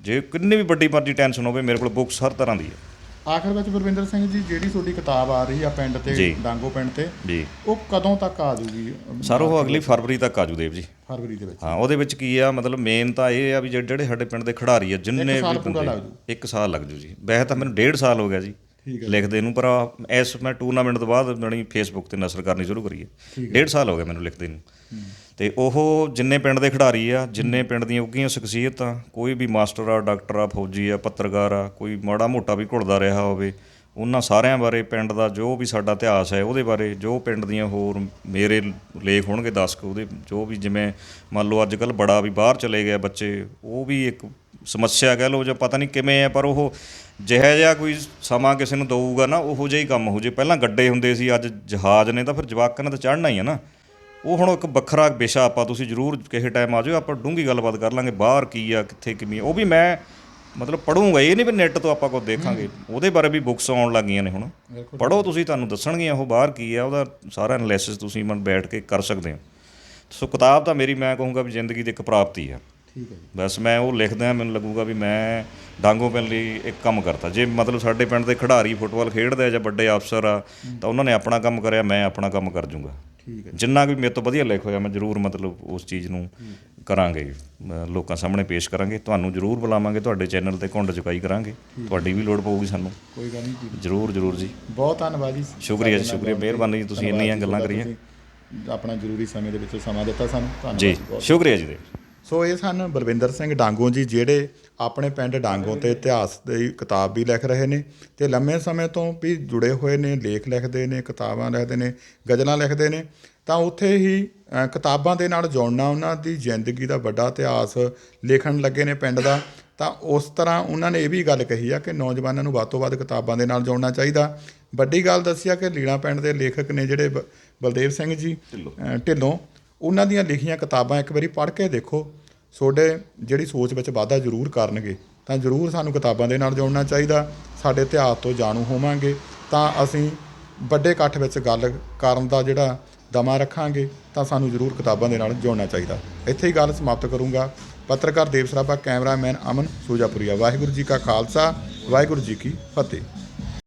S1: ਜੇ ਕਿੰਨੀ ਵੀ ਵੱਡੀ ਮਰਜ਼ੀ ਟੈਨਸ਼ਨ ਹੋਵੇ ਮੇਰੇ ਕੋਲ ਬੁੱਕਸ ਹਰ ਤਰ੍ਹਾਂ ਦੀ ਆ
S2: ਆਖਰ ਵਿੱਚ ਗੁਰਵਿੰਦਰ ਸਿੰਘ ਜੀ ਜਿਹੜੀ ਤੁਹਾਡੀ ਕਿਤਾਬ ਆ ਰਹੀ ਆ ਪਿੰਡ ਤੇ
S1: ਜੀ।
S2: ਡਾਂਗੋ ਪਿੰਡ ਤੇ
S1: ਜੀ।
S2: ਉਹ ਕਦੋਂ ਤੱਕ ਆ ਜਾਊਗੀ
S1: ਸਰ ਉਹ ਅਗਲੀ ਫਰਵਰੀ ਤੱਕ ਆਜੂ ਦੇਵ ਜੀ।
S2: ਫਰਵਰੀ ਦੇ ਵਿੱਚ।
S1: ਹਾਂ ਉਹਦੇ ਵਿੱਚ ਕੀ ਆ ਮਤਲਬ ਮੇਨ ਤਾਂ ਇਹ ਆ ਵੀ ਜਿਹੜੇ ਜਿਹੜੇ ਸਾਡੇ ਪਿੰਡ ਦੇ ਖਿਡਾਰੀ ਆ ਜਿੰਨੇ
S2: ਸਾਲ
S1: ਵੀ
S2: ਪੂਰਾ
S1: ਬੰਦੇ
S2: ਲੱਗ ਜੂ।
S1: ਇੱਕ ਸਾਲ ਲੱਗ ਜੂ ਜੀ। ਵੈਸੇ ਤਾਂ ਮੈਨੂੰ ਡੇਢ ਸਾਲ ਹੋ ਗਿਆ ਜੀ।
S2: ਠੀਕ
S1: ਲਿਖਦੇ ਨੂੰ ਪਰ ਆਹ ਇਸ ਮੈਂ ਟੂਰਨਾਮੈਂਟ ਤੋਂ ਬਾਅਦ ਮੇਰੀ ਫੇਸਬੁੱਕ ਤੇ ਨਸ਼ਰ ਕਰਨੀ ਸ਼ੁਰੂ ਕਰੀ ਹੈ। ਡੇਢ ਸਾਲ ਹੋ ਗਿਆ ਮੈਨੂੰ ਲਿਖਦੇ ਨੂੰ। ਤੇ ਉਹ ਜਿੰਨੇ ਪਿੰਡ ਦੇ ਖਿਡਾਰੀ ਆ, ਜਿੰਨੇ ਪਿੰਡ ਦੀਆਂ ਉੱਗੀਆਂ ਸ਼ਖਸੀਅਤਾਂ, ਕੋਈ ਵੀ ਮਾਸਟਰ ਆ, ਡਾਕਟਰ ਆ, ਫੌਜੀ ਆ, ਪੱਤਰਕਾਰ ਆ, ਕੋਈ ਮਾੜਾ ਮੋਟਾ ਵੀ ਘੁਲਦਾ ਰਿਹਾ ਹੋਵੇ, ਉਹਨਾਂ ਸਾਰਿਆਂ ਬਾਰੇ ਪਿੰਡ ਦਾ ਜੋ ਵੀ ਸਾਡਾ ਇਤਿਹਾਸ ਹੈ, ਉਹਦੇ ਬਾਰੇ ਜੋ ਪਿੰਡ ਦੀਆਂ ਹੋਰ ਮੇਰੇ ਲੇਖ ਹੋਣਗੇ ਦੱਸ ਕੁ ਉਹਦੇ ਜੋ ਵੀ ਜਿਵੇਂ ਮੰਨ ਲਓ ਅੱਜ ਕੱਲ ਬੜਾ ਵੀ ਬਾਹਰ ਚਲੇ ਗਿਆ ਬੱਚੇ, ਉਹ ਵੀ ਇੱਕ ਸਮੱਸਿਆ ਕਹਿ ਲਓ ਜਾਂ ਪਤਾ ਨਹੀਂ ਕਿਵੇਂ ਹੈ ਪਰ ਉਹ ਜਿਹੋ ਜਿਹਾ ਕੋਈ ਸਮਾਂ ਕਿਸੇ ਨੂੰ ਦਊਗਾ ਨਾ, ਉਹੋ ਜਿਹਾ ਹੀ ਕੰਮ ਹੋ ਜੇ। ਪਹਿਲਾਂ ਗੱਡੇ ਹੁੰਦੇ ਸੀ, ਅੱਜ ਜਹਾਜ਼ ਨੇ ਤਾਂ ਫਿਰ ਜਵਾਕਾਂ ਨੇ ਤਾਂ ਚੜ੍ਹਨਾ ਹੀ ਹੈ ਨਾ। ਉਹ ਹੁਣ ਇੱਕ ਵੱਖਰਾ ਵਿਸ਼ਾ ਆਪਾਂ ਤੁਸੀਂ ਜ਼ਰੂਰ ਕਿਸੇ ਟਾਈਮ ਆ ਜਾਓ ਆਪਾਂ ਡੂੰਗੀ ਗੱਲਬਾਤ ਕਰ ਲਾਂਗੇ ਬਾਹਰ ਕੀ ਆ ਕਿੱਥੇ ਕਿਵੇਂ ਉਹ ਵੀ ਮੈਂ ਮਤਲਬ ਪੜੂੰਗਾ ਇਹ ਨਹੀਂ ਵੀ ਨੈੱਟ ਤੋਂ ਆਪਾਂ ਕੁਝ ਦੇਖਾਂਗੇ। ਉਹਦੇ ਬਾਰੇ ਵੀ ਬੁੱਕਸ ਆਉਣ ਲੱਗੀਆਂ ਨੇ ਹੁਣ। ਪੜੋ ਤੁਸੀਂ ਤੁਹਾਨੂੰ ਦੱਸਣਗੀਆਂ ਉਹ ਬਾਹਰ ਕੀ ਆ ਉਹਦਾ ਸਾਰਾ ਐਨਾਲਿਸਿਸ ਤੁਸੀਂ ਮਨ ਬੈਠ ਕੇ ਕਰ ਸਕਦੇ ਹੋ। ਸੋ ਕਿਤਾਬ ਤਾਂ ਮੇਰੀ ਮੈਂ ਕਹੂੰਗਾ ਵੀ ਜ਼ਿੰਦਗੀ ਦੀ ਇੱਕ ਪ੍ਰਾਪਤੀ ਆ।
S2: ਠੀਕ ਹੈ ਜੀ।
S1: ਬਸ ਮੈਂ ਉਹ ਲਿਖਦਾ ਮੈਨੂੰ ਲੱਗੂਗਾ ਵੀ ਮੈਂ ਡਾਂਗੋ ਪਿੰਡ ਲਈ ਇੱਕ ਕੰਮ ਕਰਤਾ। ਜੇ ਮਤਲਬ ਸਾਡੇ ਪਿੰਡ ਦੇ ਖਿਡਾਰੀ ਫੁੱਟਬਾਲ ਖੇਡਦੇ ਆ ਜਾਂ ਵੱਡੇ ਅਫਸਰ ਆ ਤਾਂ ਉਹਨਾਂ ਨੇ ਆਪਣਾ ਕੰਮ ਕਰਿਆ ਮੈਂ ਆਪਣਾ ਕੰਮ ਕਰ ਜੂੰਗਾ।
S2: ਠੀਕ ਹੈ
S1: ਜਿੰਨਾ ਵੀ ਮੇਰੇ ਤੋਂ ਵਧੀਆ ਲਿਖ ਹੋਇਆ ਮੈਂ ਜ਼ਰੂਰ ਮਤਲਬ ਉਸ ਚੀਜ਼ ਨੂੰ ਕਰਾਂਗੇ ਲੋਕਾਂ ਸਾਹਮਣੇ ਪੇਸ਼ ਕਰਾਂਗੇ। ਤੁਹਾਨੂੰ ਜ਼ਰੂਰ ਬੁਲਾਵਾਂਗੇ ਤੁਹਾਡੇ ਚੈਨਲ ਤੇ ਘੁੰਡ ਚੁਕਾਈ ਕਰਾਂਗੇ। ਤੁਹਾਡੀ ਵੀ ਲੋੜ ਪਊਗੀ ਸਾਨੂੰ।
S2: ਕੋਈ ਗੱਲ ਨਹੀਂ ਜੀ।
S1: ਜ਼ਰੂਰ ਜ਼ਰੂਰ ਜੀ।
S2: ਬਹੁਤ ਧੰਨਵਾਦ ਜੀ।
S1: ਸ਼ੁਕਰੀਆ ਜੀ, ਸ਼ੁਕਰੀਆ, ਮਿਹਰਬਾਨੀ ਜੀ, ਤੁਸੀਂ ਇੰਨੀਆਂ ਗੱਲਾਂ ਕਰੀਆਂ।
S2: ਆਪਣਾ ਜ਼ਰੂਰੀ ਸਮੇਂ ਦੇ ਵਿੱਚ ਸਮਾਂ ਦਿੱਤਾ ਸਾਨੂੰ। ਧੰਨਵਾਦ
S1: ਜੀ ਸ਼ੁਕਰੀਆ ਜੀ ਦੇ।
S2: ਸੋ ਇਹ ਸਨ ਬਲਵਿੰਦਰ ਸਿੰਘ ਡਾਂਗੋ ਜੀ ਜਿਹੜੇ ਆਪਣੇ ਪਿੰਡ ਡਾਂਗੋ ਤੇ ਇਤਿਹਾਸ ਦੀ ਕਿਤਾਬ ਵੀ ਲਿਖ ਰਹੇ ਨੇ ਤੇ ਲੰਮੇ ਸਮੇਂ ਤੋਂ ਵੀ ਜੁੜੇ ਹੋਏ ਨੇ ਲੇਖ ਲਿਖਦੇ ਨੇ ਕਿਤਾਬਾਂ ਲਿਖਦੇ ਨੇ ਗਜ਼ਲਾਂ ਲਿਖਦੇ ਨੇ। ਤਾਂ ਉੱਥੇ ਹੀ ਕਿਤਾਬਾਂ ਦੇ ਨਾਲ ਜੁੜਨਾ ਉਹਨਾਂ ਦੀ ਜ਼ਿੰਦਗੀ ਦਾ ਵੱਡਾ ਇਤਿਹਾਸ ਲਿਖਣ ਲੱਗੇ ਨੇ ਪਿੰਡ ਦਾ। ਤਾਂ ਉਸ ਤਰ੍ਹਾਂ ਉਹਨਾਂ ਨੇ ਇਹ ਵੀ ਗੱਲ ਕਹੀ ਆ ਕਿ ਨੌਜਵਾਨਾਂ ਨੂੰ ਵੱਧ ਤੋਂ ਵੱਧ ਕਿਤਾਬਾਂ ਦੇ ਨਾਲ ਜੋੜਨਾ ਚਾਹੀਦਾ। ਵੱਡੀ ਗੱਲ ਦੱਸਿਆ ਕਿ ਲੀਲਾ ਪਿੰਡ ਦੇ ਲੇਖਕ ਨੇ ਜਿਹੜੇ ਬਲਦੇਵ ਸਿੰਘ ਜੀ ਢਿੱਲੋਂ ਉਹਨਾਂ ਦੀਆਂ ਲਿਖੀਆਂ ਕਿਤਾਬਾਂ ਇੱਕ ਵਾਰੀ ਪੜ੍ਹ ਕੇ ਦੇਖੋ। ਤੁਹਾਡੇ ਜਿਹੜੀ ਸੋਚ ਵਿੱਚ ਵਾਧਾ ਜ਼ਰੂਰ ਕਰਨਗੇ, ਤਾਂ ਜ਼ਰੂਰ ਸਾਨੂੰ ਕਿਤਾਬਾਂ ਦੇ ਨਾਲ ਜੋੜਨਾ ਚਾਹੀਦਾ। ਸਾਡੇ ਇਤਿਹਾਸ ਤੋਂ ਜਾਣੂ ਹੋਵਾਂਗੇ, ਤਾਂ ਅਸੀਂ ਵੱਡੇ ਇਕੱਠ ਵਿੱਚ ਗੱਲ ਕਰਨ ਦਾ ਜਿਹੜਾ ਦਮਾ ਰੱਖਾਂਗੇ, ਤਾਂ ਸਾਨੂੰ ਜ਼ਰੂਰ ਕਿਤਾਬਾਂ ਦੇ ਨਾਲ ਜੋੜਨਾ ਚਾਹੀਦਾ। ਇੱਥੇ ਹੀ ਗੱਲ ਸਮਾਪਤ ਕਰੂੰਗਾ। ਪੱਤਰਕਾਰ ਦੇਵ ਸਰਾਭਾ, ਕੈਮਰਾਮੈਨ ਅਮਨ ਸੂਜਾਪੁਰੀਆ। ਵਾਹਿਗੁਰੂ ਜੀ ਕਾ ਖਾਲਸਾ, ਵਾਹਿਗੁਰੂ ਜੀ ਕੀ ਫਤਿਹ।